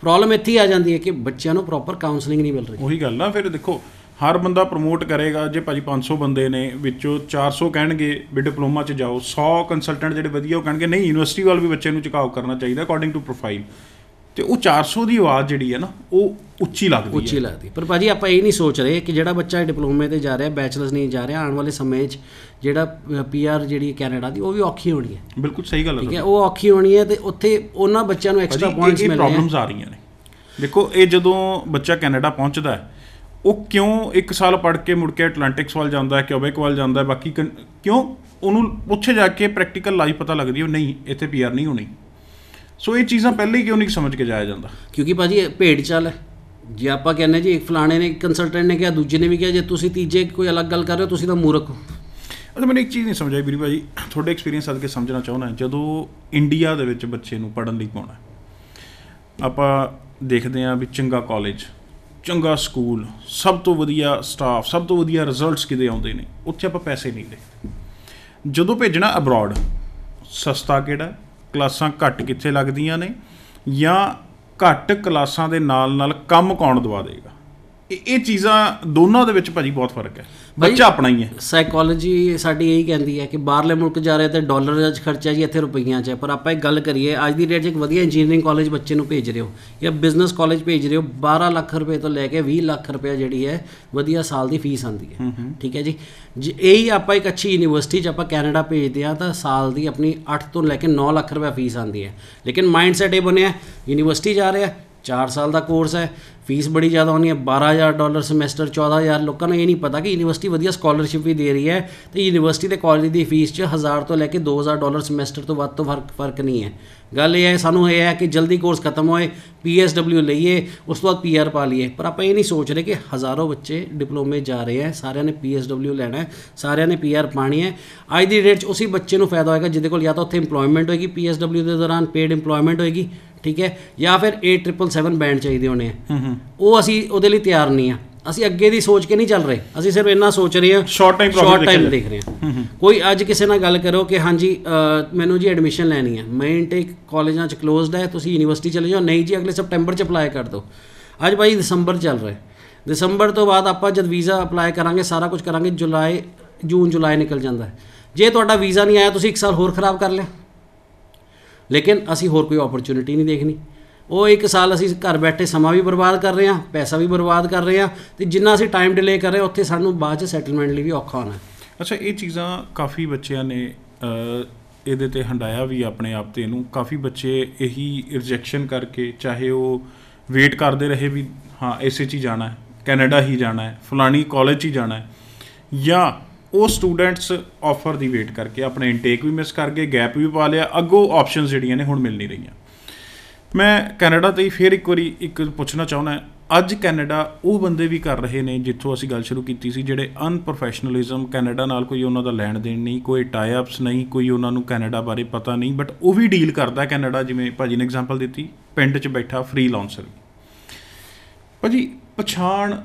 ਪ੍ਰੋਬਲਮ ਇੱਥੇ ਆ ਜਾਂਦੀ ਹੈ ਕਿ ਬੱਚਿਆਂ ਨੂੰ ਪ੍ਰੋਪਰ ਕਾਉਂਸਲਿੰਗ ਨਹੀਂ ਮਿਲ ਰਹੀ। ਉਹੀ ਗੱਲ ਆ ਫਿਰ ਦੇਖੋ ਹਰ ਬੰਦਾ ਪ੍ਰਮੋਟ ਕਰੇਗਾ ਜੇ ਭਾਜੀ 500 ਬੰਦੇ ਨੇ ਵਿੱਚੋਂ 400 ਕਹਿਣਗੇ ਵੀ ਡਿਪਲੋਮਾ 'ਚ ਜਾਓ 100 ਕੰਸਲਟੈਂਟ ਜਿਹੜੇ ਵਧੀਆ ਉਹ ਕਹਿਣਗੇ ਨਹੀਂ ਯੂਨੀਵਰਸਿਟੀ ਵੱਲ ਵੀ ਬੱਚੇ ਨੂੰ ਝੁਕਾਓ ਕਰਨਾ ਚਾਹੀਦਾ ਅਕੋਰਡਿੰਗ ਟੂ ਪ੍ਰੋਫਾਈਲ ਤੇ ਉਹ 400 ਦੀ ਆਵਾਜ਼ ਜਿਹੜੀ ਹੈ ਨਾ ਉਹ ਉੱਚੀ ਲੱਗਦੀ ਉੱਚੀ ਹੈ। ਲੱਗਦੀ ਪਰ ਭਾਜੀ ਆਪਾਂ ਇਹ ਨਹੀਂ ਸੋਚ ਰਹੇ ਕਿ ਜਿਹੜਾ ਬੱਚਾ ਡਿਪਲੋਮੇ ਤੇ ਜਾ ਰਿਹਾ ਬੈਚਲਰਸ ਨਹੀਂ ਜਾ ਰਿਹਾ ਆਉਣ ਵਾਲੇ ਸਮੇਂ 'ਚ ਜਿਹੜਾ ਪੀਆਰ ਜਿਹੜੀ ਕੈਨੇਡਾ ਦੀ ਉਹ ਵੀ ਔਖੀ ਹੋਣੀ ਹੈ। ਬਿਲਕੁਲ ਸਹੀ ਗੱਲ ਠੀਕ ਹੈ ਹੈ ਉਹ ਔਖੀ ਹੋਣੀ ਹੈ ਤੇ ਉੱਥੇ ਉਹਨਾਂ ਬੱਚਿਆਂ ਨੂੰ ਐਕਸਟਰਾ ਪੁਆਇੰਟਸ ਇਹ ਮਿਲ ਰਹੇ ਪ੍ਰੋਬਲਮਸ ਆ ਰਹੀਆਂ ਨੇ। ਦੇਖੋ ਇਹ ਜਦੋਂ ਬੱਚਾ ਕੈਨੇਡਾ ਪਹੁੰਚਦਾ ਹੈ ਉਹ ਕਿਉਂ ਇੱਕ ਸਾਲ ਪੜ੍ਹ ਕੇ ਮੁੜ ਕੇ ਐਟਲਾਂਟਿਕਸ ਵੱਲ ਜਾਂਦਾ ਹੈ ਕਿਊਬੈਕ ਵੱਲ ਜਾਂਦਾ ਹੈ ਬਾਕੀ ਕਿਉਂ ਉਹਨੂੰ ਉੱਥੇ ਜਾ ਕੇ ਪ੍ਰੈਕਟੀਕਲ ਲਾਈਫ ਪਤਾ ਲੱਗਦੀ ਹੈ ਉਹ ਨਹੀਂ ਇੱਥੇ ਪੀਆਰ ਨਹੀਂ ਹੋਣੀ। ਸੋ ਇਹ ਚੀਜ਼ਾਂ ਪਹਿਲੇ ਹੀ ਕਿਉਂ ਨਹੀਂ ਸਮਝ ਕੇ ਜਾਇਆ ਜਾਂਦਾ? ਕਿਉਂਕਿ ਭਾਜੀ ਭੇਡ ਚਾਲ ਹੈ। ਜੇ ਆਪਾਂ ਕਹਿੰਦੇ ਜੀ ਫਲਾਣੇ ਨੇ ਕੰਸਲਟੈਂਟ ਨੇ ਕਿਹਾ ਦੂਜੇ ਨੇ ਵੀ ਕਿਹਾ ਜੇ ਤੁਸੀਂ ਤੀਜੇ ਕੋਈ ਅਲੱਗ ਗੱਲ ਕਰ ਰਹੇ ਹੋ ਤੁਸੀਂ ਤਾਂ ਮੂਰਖ ਹੋ। ਅੱਛਾ ਮੈਨੂੰ ਇੱਕ ਚੀਜ਼ ਨਹੀਂ ਸਮਝ ਆਈ ਵੀਰੇ ਭਾਜੀ। ਤੁਹਾਡੇ ਐਕਸਪੀਰੀਅੰਸ ਅੱਜ ਕੇ ਸਮਝਣਾ ਚਾਹੁੰਦਾ ਜਦੋਂ ਇੰਡੀਆ ਦੇ ਵਿੱਚ ਬੱਚੇ ਨੂੰ ਪੜ੍ਹਨ ਲਈ ਪਾਉਣਾ ਆਪਾਂ ਦੇਖਦੇ ਹਾਂ ਵੀ ਚੰਗਾ ਕਾਲਜ ਚੰਗਾ ਸਕੂਲ, ਸਭ ਤੋਂ ਵਧੀਆ ਸਟਾਫ ਸਭ ਤੋਂ ਵਧੀਆ ਰਿਜ਼ਲਟਸ ਕਿਤੇ ਆਉਂਦੇ ਨੇ, ਉੱਥੇ ਆਪਾਂ ਪੈਸੇ ਨਹੀਂ ਦੇ ਜਦੋਂ ਭੇਜਣਾ ਅਬਰੋਡ ਸਸਤਾ ਕਿਹੜਾ? ਕਲਾਸਾਂ ਘੱਟ ਕਿੱਥੇ ਲੱਗਦੀਆਂ ਨੇ? ਜਾਂ ਘੱਟ ਕਲਾਸਾਂ ਦੇ ਨਾਲ ਨਾਲ ਕੰਮ ਕੌਣ ਦਵਾ ਦੇਗਾ? ਇਹ ਇਹ ਚੀਜ਼ਾਂ ਦੋਨਾਂ ਦੇ ਵਿੱਚ ਭਾਜੀ ਬਹੁਤ ਫ਼ਰਕ ਹੈ। ਬੱਚਾ ਆਪਣਾ ਹੀ ਹੈ। ਸਾਈਕੋਲੋਜੀ ਸਾਡੀ ਇਹੀ ਕਹਿੰਦੀ ਹੈ ਕਿ ਬਾਹਰਲੇ ਮੁਲਕ ਜਾ ਰਹੇ ਤੇ ਡਾਲਰ 'ਚ ਖਰਚਾ ਜੀ ਇੱਥੇ ਰੁਪਈਆਂ 'ਚ ਹੈ। ਪਰ ਆਪਾਂ ਇੱਕ ਗੱਲ ਕਰੀਏ ਅੱਜ ਦੀ ਡੇਟ 'ਚ ਇੱਕ ਵਧੀਆ ਇੰਜੀਨੀਅਰਿੰਗ ਕਾਲਜ ਬੱਚੇ ਨੂੰ ਭੇਜ ਰਹੇ ਹੋ ਜਾਂ ਬਿਜ਼ਨਸ ਕਾਲਜ ਭੇਜ ਰਹੇ ਹੋ 12 ਲੱਖ ਰੁਪਏ ਤੋਂ ਲੈ ਕੇ 20 ਲੱਖ ਰੁਪਏ ਜਿਹੜੀ ਹੈ ਵਧੀਆ ਸਾਲ ਦੀ ਫੀਸ ਆਉਂਦੀ ਹੈ। ਠੀਕ ਹੈ ਜੀ? ਜੇ ਇਹੀ ਆਪਾਂ ਇੱਕ ਅੱਛੀ ਯੂਨੀਵਰਸਿਟੀ 'ਚ ਆਪਾਂ ਕੈਨੇਡਾ ਭੇਜਦੇ ਆ ਤਾਂ ਸਾਲ ਦੀ ਆਪਣੀ 8 ਤੋਂ ਲੈ ਕੇ 9 ਲੱਖ ਰੁਪਏ ਫੀਸ ਆਉਂਦੀ ਹੈ। ਲੇਕਿਨ ਮਾਈਂਡਸੈਟ ਇਹ ਬਣਿਆ ਯੂਨੀਵਰਸਿਟੀ ਜਾ ਰਿਹਾ 4 ਸਾਲ ਦਾ ਕੋਰਸ ਹੈ ਫੀਸ ਬੜੀ ਜ਼ਿਆਦਾ ਹੋਣੀ ਹੈ 12000 ਡਾਲਰ ਸਮੈਸਟਰ 14000 ਲੋਕਾਂ ਨੂੰ ਇਹ ਨਹੀਂ ਪਤਾ ਕਿ ਯੂਨੀਵਰਸਿਟੀ ਵਧੀਆ ਸਕਾਲਰਸ਼ਿਪ ਵੀ ਦੇ ਰਹੀ ਹੈ, ਤੇ ਯੂਨੀਵਰਸਿਟੀ ਦੇ ਕਾਲਜ ਦੀ ਫੀਸ 'ਚ 1000 ਤੋਂ ਲੈ ਕੇ 2000 ਡਾਲਰ ਸਮੈਸਟਰ ਤੋਂ ਵੱਧ ਤੋਂ ਫ਼ਰਕ ਫ਼ਰਕ ਨਹੀਂ ਹੈ। ਗੱਲ ਇਹ ਹੈ, ਸਾਨੂੰ ਇਹ ਹੈ ਕਿ ਜਲਦੀ ਕੋਰਸ ਖਤਮ ਹੋਏ ਪੀਐਸਡਬਲਿਊ ਲਈਏ, ਉਸ ਤੋਂ ਬਾਅਦ ਪੀਆਰ ਪਾ ਲਈਏ, ਪਰ ਆਪਾਂ ਇਹ ਨਹੀਂ ਸੋਚ ਰਹੇ ਕਿ ਹਜ਼ਾਰੋਂ ਬੱਚੇ ਡਿਪਲੋਮੇ ਜਾ ਰਹੇ ਹੈ, ਸਾਰਿਆਂ ਨੇ ਪੀਐਸਡਬਲਿਊ ਲੈਣਾ ਹੈ, ਸਾਰਿਆਂ ਨੇ ਪੀਆਰ ਪਾਣੀ ਹੈ। ਅੱਜ ਦੀ ਡੇਟ 'ਚ ਉਸੇ ਬੱਚੇ ਨੂੰ ਫਾਇਦਾ ਹੋਏਗਾ, ਜਿਹਦੇ ਕੋਲ ਜਾਂ ਤਾਂ ਉੱਥੇ EMPLOYMENT ਹੋਏਗੀ ਪੀਐਸਡਬਲਿਊ ਦੇ ਦੌਰਾਨ ਪੇਡ EMPLOYMENT ਹੋਏਗੀ ਠੀਕ ਹੈ? ਜਾਂ ਫਿਰ 8777 ਬੈਂਡ ਚਾਹੀਦੇ ਹੋਣੇ ਆ। ਉਹ ਅਸੀਂ ਉਹਦੇ ਲਈ ਤਿਆਰ ਨਹੀਂ ਆ। ਅਸੀਂ ਅੱਗੇ ਦੀ ਸੋਚ ਕੇ ਨਹੀਂ ਚੱਲ ਰਹੇ। ਅਸੀਂ ਸਿਰਫ ਇੰਨਾ ਸੋਚ ਰਹੇ ਹਾਂ time profit ਸ਼ਾਰਟ ਟਾਈਮ ਦੇਖ ਰਹੇ ਹਾਂ। ਕੋਈ ਅੱਜ ਕਿਸੇ ਨਾਲ ਗੱਲ ਕਰੋ ਕਿ ਹਾਂਜੀ ਮੈਨੂੰ ਜੀ ਐਡਮਿਸ਼ਨ ਲੈਣੀ ਹੈ ਮੈਂ ਇਨਟੇਕ ਕਾਲਜਾਂ ਚ ਕਲੋਜ਼ਡ ਹੈ ਤੁਸੀਂ ਯੂਨੀਵਰਸਿਟੀ ਚਲੇ ਜਾਓ। ਨਹੀਂ ਜੀ ਅਗਲੇ ਸਪਟੈਂਬਰ ਚ ਅਪਲਾਈ ਕਰ ਦਿਓ। ਅੱਜ ਭਾਈ ਦਸੰਬਰ ਚੱਲ ਰਿਹਾ ਹੈ। ਦਸੰਬਰ ਤੋਂ ਬਾਅਦ ਆਪਾਂ ਜਦ ਵੀਜ਼ਾ ਅਪਲਾਈ ਕਰਾਂਗੇ ਸਾਰਾ ਕੁਝ ਕਰਾਂਗੇ ਜੁਲਾਈ ਜੂਨ ਜੁਲਾਈ ਨਿਕਲ ਜਾਂਦਾ ਹੈ। ਜੇ ਤੁਹਾਡਾ ਵੀਜ਼ਾ ਨਹੀਂ ਆਇਆ ਤੁਸੀਂ ਇੱਕ ਸਾਲ ਹੋਰ ਖਰਾਬ ਕਰ ਲਿਆ। ਲੇਕਿਨ ਅਸੀਂ ਹੋਰ ਕੋਈ ਓਪਰਚੁਨਿਟੀ ਨਹੀਂ ਦੇਖਣੀ। ਉਹ ਇੱਕ ਸਾਲ ਅਸੀਂ ਘਰ ਬੈਠੇ ਸਮਾਂ ਵੀ ਬਰਬਾਦ ਕਰ ਰਹੇ ਹਾਂ, ਪੈਸਾ ਵੀ ਬਰਬਾਦ ਕਰ ਰਹੇ ਹਾਂ ਤੇ ਜਿੰਨਾ ਅਸੀਂ ਟਾਈਮ ਡਿਲੇ ਕਰ ਰਹੇ, ਉੱਥੇ ਸਾਨੂੰ ਬਾਅਦ ਚ ਸੈਟਲਮੈਂਟ ਲਈ ਵੀ ਔਖਾ ਹੋਣਾ। ਅੱਛਾ, ਇਹ ਚੀਜ਼ਾਂ ਕਾਫੀ ਬੱਚਿਆਂ ਨੇ ਇਹਦੇ ਤੇ ਹੰਡਾਇਆ ਵੀ ਆਪਣੇ ਆਪ ਤੇ ਇਹਨੂੰ। ਕਾਫੀ ਬੱਚੇ ਇਹੀ ਰਿਜੈਕਸ਼ਨ ਕਰਕੇ, ਚਾਹੇ ਉਹ ਵੇਟ ਕਰਦੇ ਰਹੇ ਵੀ, ਹਾਂ, ਇਸੇ ਚ ਹੀ ਜਾਣਾ ਹੈ, ਕੈਨੇਡਾ ਹੀ ਜਾਣਾ ਹੈ, ਫਲਾਣੀ ਕਾਲਜ ਹੀ ਜਾਣਾ ਹੈ, ਜਾਂ ਉਹ ਸਟੂਡੈਂਟਸ ਆਫਰ ਦੀ ਵੇਟ ਕਰਕੇ ਆਪਣੇ ਇਨਟੇਕ ਵੀ ਮਿਸ ਕਰ ਗਏ ਗੈਪ ਵੀ ਪਾ ਲਿਆ, ਅੱਗੋਂ ਆਪਸ਼ਨਸ ਜਿਹੜੀਆਂ ਨੇ ਹੁਣ ਮਿਲ ਨਹੀਂ ਰਹੀਆਂ। ਮੈਂ ਕੈਨੇਡਾ ਤੇ ਹੀ ਫੇਰ ਇੱਕ ਵਾਰੀ ਇੱਕ ਪੁੱਛਣਾ ਚਾਹੁੰਦਾ ਅੱਜ ਕੈਨੇਡਾ ਉਹ ਬੰਦੇ ਵੀ ਕਰ ਰਹੇ ਨੇ ਜਿੱਥੋਂ ਅਸੀਂ ਗੱਲ ਸ਼ੁਰੂ ਕੀਤੀ ਸੀ, ਜਿਹੜੇ ਅਨਪ੍ਰੋਫੈਸ਼ਨਲਿਜ਼ਮ ਕੈਨੇਡਾ ਨਾਲ ਕੋਈ ਉਹਨਾਂ ਦਾ ਲੈਣ ਦੇਣ ਨਹੀਂ, ਕੋਈ ਟਾਈ ਅਪਸ ਨਹੀਂ, ਕੋਈ ਉਹਨਾਂ ਨੂੰ ਕੈਨੇਡਾ ਬਾਰੇ ਪਤਾ ਨਹੀਂ ਬਟ ਉਹ ਵੀ ਡੀਲ ਕਰਦਾ ਕੈਨੇਡਾ, ਜਿਵੇਂ ਭਾਜੀ ਨੇ ਐਗਜ਼ਾਮਪਲ ਦਿੱਤੀ, ਪਿੰਡ 'ਚ ਬੈਠਾ ਫ੍ਰੀਲਾਂਸਰ ਭਾਜੀ, ਪਛਾਣ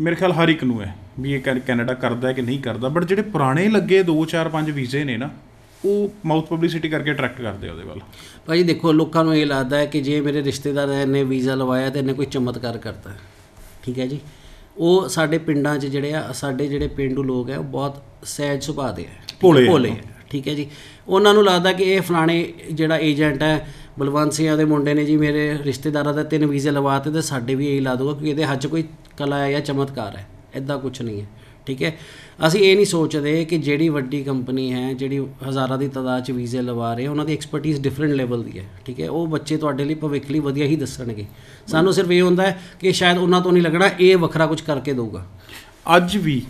ਮੇਰੇ ਖਿਆਲ ਹਰ ਇੱਕ ਨੂੰ ਹੈ। ਵੀ ਇਹ ਕੈਨੇਡਾ ਕਰਦਾ ਹੈ ਕਿ ਨਹੀਂ ਕਰਦਾ ਬਟ ਜਿਹੜੇ ਪੁਰਾਣੇ ਲੱਗੇ 2 4 5 ਵੀਜ਼ੇ ਨੇ ਨਾ ਉਹ ਮਾਊਥ ਪਬਲਿਸਿਟੀ ਕਰਕੇ ਅਟਰੈਕਟ ਕਰਦੇ ਆ ਉਹਦੇ ਵੱਲ। ਭਾਜੀ ਦੇਖੋ ਲੋਕਾਂ ਨੂੰ ਇਹ ਲੱਗਦਾ ਹੈ ਕਿ ਜੇ ਮੇਰੇ ਰਿਸ਼ਤੇਦਾਰ ਨੇ ਵੀਜ਼ਾ ਲਵਾਇਆ ਤੇ ਇਹਨੇ ਕੋਈ ਚਮਤਕਾਰ ਕਰਤਾ। ਹੈ। ਠੀਕ ਹੈ ਜੀ? ਉਹ ਸਾਡੇ ਪਿੰਡਾਂ 'ਚ ਜਿਹੜੇ ਆ ਸਾਡੇ ਜਿਹੜੇ ਪਿੰਡੂ ਲੋਕ ਹੈ ਉਹ ਬਹੁਤ ਸਹਿਜ ਸੁਭਾਅ ਦੇ ਭੋਲੇ ਆ। ਭੋਲੇ ਹੈ, ਠੀਕ ਹੈ ਜੀ? ਉਹਨਾਂ ਨੂੰ ਲੱਗਦਾ ਕਿ ਇਹ ਫਲਾਣੇ ਜਿਹੜਾ ਏਜੰਟ ਹੈ ਬਲਵੰਤ ਸਿੰਘਾਂ ਦੇ ਮੁੰਡੇ ਨੇ ਜੀ ਮੇਰੇ ਰਿਸ਼ਤੇਦਾਰਾਂ ਦੇ ਤਿੰਨ ਵੀਜ਼ੇ ਲਵਾਤੇ ਤੇ ਸਾਡੇ ਵੀ ਇਹੀ ਲਾ ਦੂਗਾ ਕਿ ਇਹਦੇ ਹੱਥ 'ਚ ਕੋਈ ਕਲਾ ਹੈ ਜਾਂ ਚਮਤਕਾਰ ਹੈ। ਐਦਾਂ ਕੁਝ ਨਹੀਂ ਹੈ ਠੀਕ ਹੈ? ਅਸੀਂ ਇਹ ਨਹੀਂ ਸੋਚਦੇ ਕਿ ਜਿਹੜੀ ਵੱਡੀ ਕੰਪਨੀ ਹੈ ਜਿਹੜੀ ਹਜ਼ਾਰਾਂ ਦੀ ਤਾਦਾਦ 'ਚ ਵੀਜ਼ੇ ਲਵਾ ਰਹੇ ਉਹਨਾਂ ਦੀ ਐਕਸਪਰਟਿਜ਼ ਡਿਫਰੈਂਟ ਲੈਵਲ ਦੀ ਹੈ ਠੀਕ ਹੈ? ਉਹ ਬੱਚੇ ਤੁਹਾਡੇ ਲਈ ਭਵਿੱਖ ਲਈ ਵਧੀਆ ਹੀ ਦੱਸਣਗੇ। ਸਾਨੂੰ ਸਿਰਫ ਇਹ ਹੁੰਦਾ ਹੈ ਕਿ ਸ਼ਾਇਦ ਉਹਨਾਂ ਤੋਂ ਨਹੀਂ ਲੱਗਣਾ ਇਹ ਵੱਖਰਾ ਕੁਝ ਕਰਕੇ ਦਊਗਾ। ਅੱਜ ਵੀ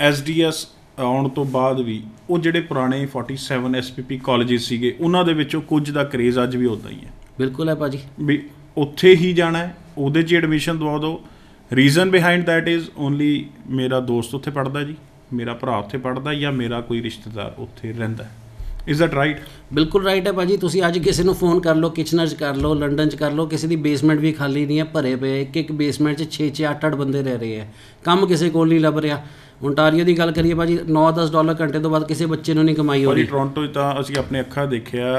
ਐਸਡੀਐਸ ਆਉਣ ਤੋਂ ਬਾਅਦ ਵੀ ਉਹ ਜਿਹੜੇ ਪੁਰਾਣੇ 47 ਐਸਪੀਪੀ ਕਾਲਜਸ ਸੀਗੇ ਉਹਨਾਂ ਦੇ ਵਿੱਚੋਂ ਕੁਝ ਦਾ ਕਰੇਜ਼ ਅੱਜ ਵੀ ਉਦਾਂ ਹੀ ਹੈ। ਬਿਲਕੁਲ ਹੈ ਭਾਜੀ। ਵੀ ਉੱਥੇ ਹੀ ਜਾਣਾ ਹੈ ਉਹਦੇ 'ਚ ਐਡਮਿਸ਼ਨ ਦਵਾ ਦਿਓ reason behind that is only ਮੇਰਾ ਦੋਸਤ ਉੱਥੇ ਪੜਦਾ ਜੀ ਮੇਰਾ ਭਰਾ ਉੱਥੇ ਪੜਦਾ ਜਾਂ ਮੇਰਾ ਕੋਈ ਰਿਸ਼ਤੇਦਾਰ ਉੱਥੇ ਰਹਿੰਦਾ ਇਜ਼ ਦੈਟ ਰਾਈਟ ਬਿਲਕੁਲ ਰਾਈਟ ਹੈ ਭਾਜੀ ਤੁਸੀਂ ਅੱਜ ਕਿਸੇ ਨੂੰ ਫੋਨ ਕਰ ਲਓ ਕਿਚਨਰ 'ਚ ਕਰ ਲਓ ਲੰਡਨ 'ਚ ਕਰ ਲਓ ਕਿਸੇ ਦੀ ਬੇਸਮੈਂਟ ਵੀ ਖਾਲੀ ਨਹੀਂ ਹੈ ਭਰੇ ਪਏ ਇੱਕ ਇੱਕ ਬੇਸਮੈਂਟ 'ਚ 6 6 8 8 ਬੰਦੇ ਰਹਿ ਰਹੇ ਹੈ ਕੰਮ ਕਿਸੇ ਕੋਲ ਨਹੀਂ ਲੱਭ ਰਿਹਾ ਓਨਟਾਰੀਓ ਦੀ ਗੱਲ ਕਰੀਏ ਭਾਜੀ 9-10 ਡਾਲਰ ਘੰਟੇ ਤੋਂ ਬਾਅਦ ਕਿਸੇ ਬੱਚੇ ਨੂੰ ਨਹੀਂ ਕਮਾਈ ਹੋ ਰਹੀ ਟੋਰਾਂਟੋ 'ਚ ਤਾਂ ਅਸੀਂ ਆਪਣੇ ਅੱਖਾਂ ਦੇਖਿਆ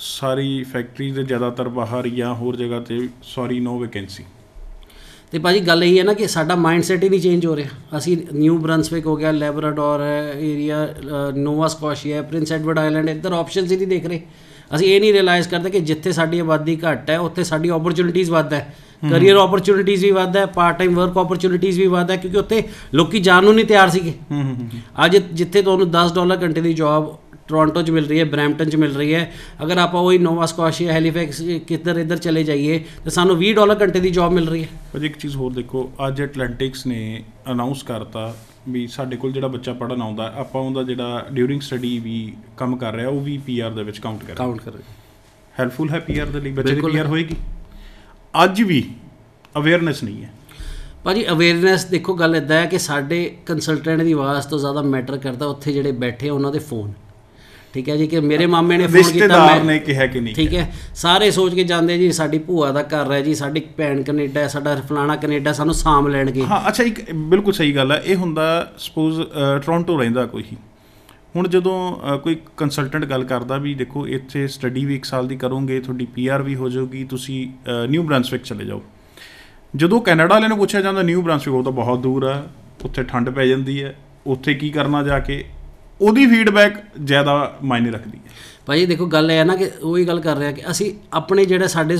ਸਾਰੀ ਫੈਕਟਰੀ ਦੇ ਜ਼ਿਆਦਾਤਰ ਬਾਹਰ ਜਾਂ ਹੋਰ ਜਗ੍ਹਾ ਤੇ ਸੌਰੀ ਨੋ ਵੈਕੈਂਸੀ ਤੇ ਭਾਜੀ ਗੱਲ ਇਹ ਹੈ ਨਾ ਕਿ ਸਾਡਾ ਮਾਈਂਡਸੈਟ ਹੀ ਨਹੀਂ ਚੇਂਜ ਹੋ ਰਿਹਾ। ਅਸੀਂ ਨਿਊ ਬ੍ਰੰਸਵਿਕ ਹੋ ਗਿਆ ਲੈਬਰਾਡੋਰ ਹੈ ਏਰੀਆ ਨੋਵਾ ਸਕੋਸ਼ੀਆ ਹੈ ਪ੍ਰਿੰਸ ਐਡਵਰਡ ਆਈਲੈਂਡ ਇੱਧਰ ਆਪਸ਼ਨਸ ਹੀ ਨਹੀਂ ਦੇਖ ਰਹੇ। ਅਸੀਂ ਇਹ ਨਹੀਂ ਰਿਅਲਾਈਜ਼ ਕਰਦੇ ਕਿ ਜਿੱਥੇ ਸਾਡੀ ਆਬਾਦੀ ਘੱਟ ਹੈ ਉੱਥੇ ਸਾਡੀ ਓਪਰਚ्युनिटीज ਵੱਧ ਹੈ। ਕਰੀਅਰ ਓਪਰਚ्युनिटीज ਵੀ ਵੱਧ ਹੈ ਪਾਰਟ ਟਾਈਮ ਵਰਕ ਓਪਰਚ्युनिटीज ਵੀ ਵੱਧ ਹੈ ਕਿਉਂਕਿ ਉੱਥੇ ਲੋਕੀ ਜਾਣ ਨੂੰ ਨਹੀਂ ਤਿਆਰ ਸੀਗੇ। ਅੱਜ ਜਿੱਥੇ ਤੁਹਾਨੂੰ 10 ਡਾਲਰ ਘੰਟੇ ਦੀ ਜੌਬ ਟੋਰਾਂਟੋ 'ਚ ਮਿਲ ਰਹੀ ਹੈ ਬਰੈਂਪਟਨ 'ਚ ਮਿਲ ਰਹੀ ਹੈ। ਅਗਰ ਆਪਾਂ ਉਹੀ ਨੋਵਾ ਸਕੋਸ਼ੀਆ ਹੈਲੀਫੈਕਸ ਕਿੱਧਰ ਇੱਧਰ ਚਲੇ ਜਾਈਏ ਤਾਂ ਸਾਨੂੰ 20 ਡਾਲਰ ਘੰਟੇ ਦੀ ਜੌਬ ਮਿਲ ਰਹੀ ਹੈ। ਭਾਜੀ ਇੱਕ ਚੀਜ਼ ਹੋਰ ਦੇਖੋ ਅੱਜ ਐਟਲੈਂਟਿਕਸ ਨੇ ਅਨਾਉਂਸ ਕਰਤਾ ਵੀ ਸਾਡੇ ਕੋਲ ਜਿਹੜਾ ਬੱਚਾ ਪੜਨ ਆਉਂਦਾ ਆਪਾਂ ਉਹਦਾ ਜਿਹੜਾ ਡਿਊਰਿੰਗ ਸਟੱਡੀ ਵੀ ਕੰਮ ਕਰ ਰਿਹਾ ਉਹ ਵੀ ਪੀਆਰ ਦੇ ਵਿੱਚ ਕਾਊਂਟ ਕਰਾਂਗੇ ਕਾਊਂਟ ਕਰ ਹੈਲਪਫੁਲ ਹੈ ਪੀਆਰ ਦੇ ਲਈ? ਬੱਚੇ ਦੀ। ਪੀਆਰ ਹੋਏਗੀ? ਅੱਜ ਵੀ ਅਵੇਅਰਨੈਸ ਨਹੀਂ ਹੈ। ਭਾਜੀ ਅਵੇਅਰਨੈਸ ਦੇਖੋ ਗੱਲ ਇਦਾਂ ਹੈ ਕਿ ਸਾਡੇ ਕੰਸਲਟੈਂਟ ਦੀ ਆਵਾਜ਼ ਤੋਂ ਜ਼ਿਆਦਾ ਮੈਟਰ ਕਰਦਾ ਉੱਥੇ ਜਿਹੜੇ ਬੈਠੇ ਉਹਨਾਂ ਦੇ ਫੋਨ ਠੀਕ ਹੈ ਜੀ ਕਿ ਮੇਰੇ ਮਾਮੇ ਨੇ ਫੋਨ ਕੀਤਾ ਮੈਂ ਨੇ ਕਿਹਾ ਕਿ ਨਹੀਂ ਠੀਕ ਹੈ। ਸਾਰੇ ਸੋਚ ਕੇ ਜਾਂਦੇ ਜੀ ਸਾਡੀ ਭੂਆ ਦਾ ਘਰ ਹੈ ਜੀ ਸਾਡੀ ਭੈਣ ਕੈਨੇਡਾ ਹੈ ਸਾਡਾ ਫਲਾਣਾ ਕੈਨੇਡਾ ਸਾਨੂੰ ਸਾਂਭ ਲੈਣਗੇ ਹਾਂ ਅੱਛਾ ਇੱਕ ਬਿਲਕੁਲ ਸਹੀ ਗੱਲ ਹੈ। ਇਹ ਹੁੰਦਾ ਸਪੋਜ਼ ਟੋਰਾਂਟੋ ਰਹਿੰਦਾ ਕੋਈ ਹੁਣ ਜਦੋਂ ਕੋਈ ਕੰਸਲਟੈਂਟ ਗੱਲ ਕਰਦਾ ਵੀ ਦੇਖੋ ਇੱਥੇ ਸਟੱਡੀ ਵੀ 1 ਸਾਲ ਦੀ ਕਰੋਗੇ ਤੁਹਾਡੀ ਪੀਆਰ ਵੀ ਹੋ ਜਾਊਗੀ ਤੁਸੀਂ ਨਿਊ ਬ੍ਰਾਂਸਵਿਕ ਚਲੇ ਜਾਓ। ਜਦੋਂ ਕੈਨੇਡਾ ਵਾਲਿਆਂ ਨੂੰ ਪੁੱਛਿਆ ਜਾਂਦਾ ਨਿਊ ਬ੍ਰਾਂਸਵਿਕ ਉਹ ਤਾਂ ਬਹੁਤ ਦੂਰ ਹੈ ਉੱਥੇ ਠੰਡ ਪੈ ਜਾਂਦੀ ਹੈ ਉੱਥੇ ਕੀ ਕਰਨਾ ਜਾ ਕੇ? ਉਹਦੀ ਫੀਡਬੈਕ ਜ਼ਿਆਦਾ ਮਾਇਨੇ ਰੱਖਦੀ ਹੈ। ਭਾਜੀ ਦੇਖੋ ਗੱਲ ਇਹ ਹੈ ਨਾ ਕਿ ਉਹੀ ਗੱਲ ਕਰ ਰਿਹਾ ਕਿ ਅਸੀਂ ਆਪਣੇ ਜਿਹੜੇ ਸਾਡੇ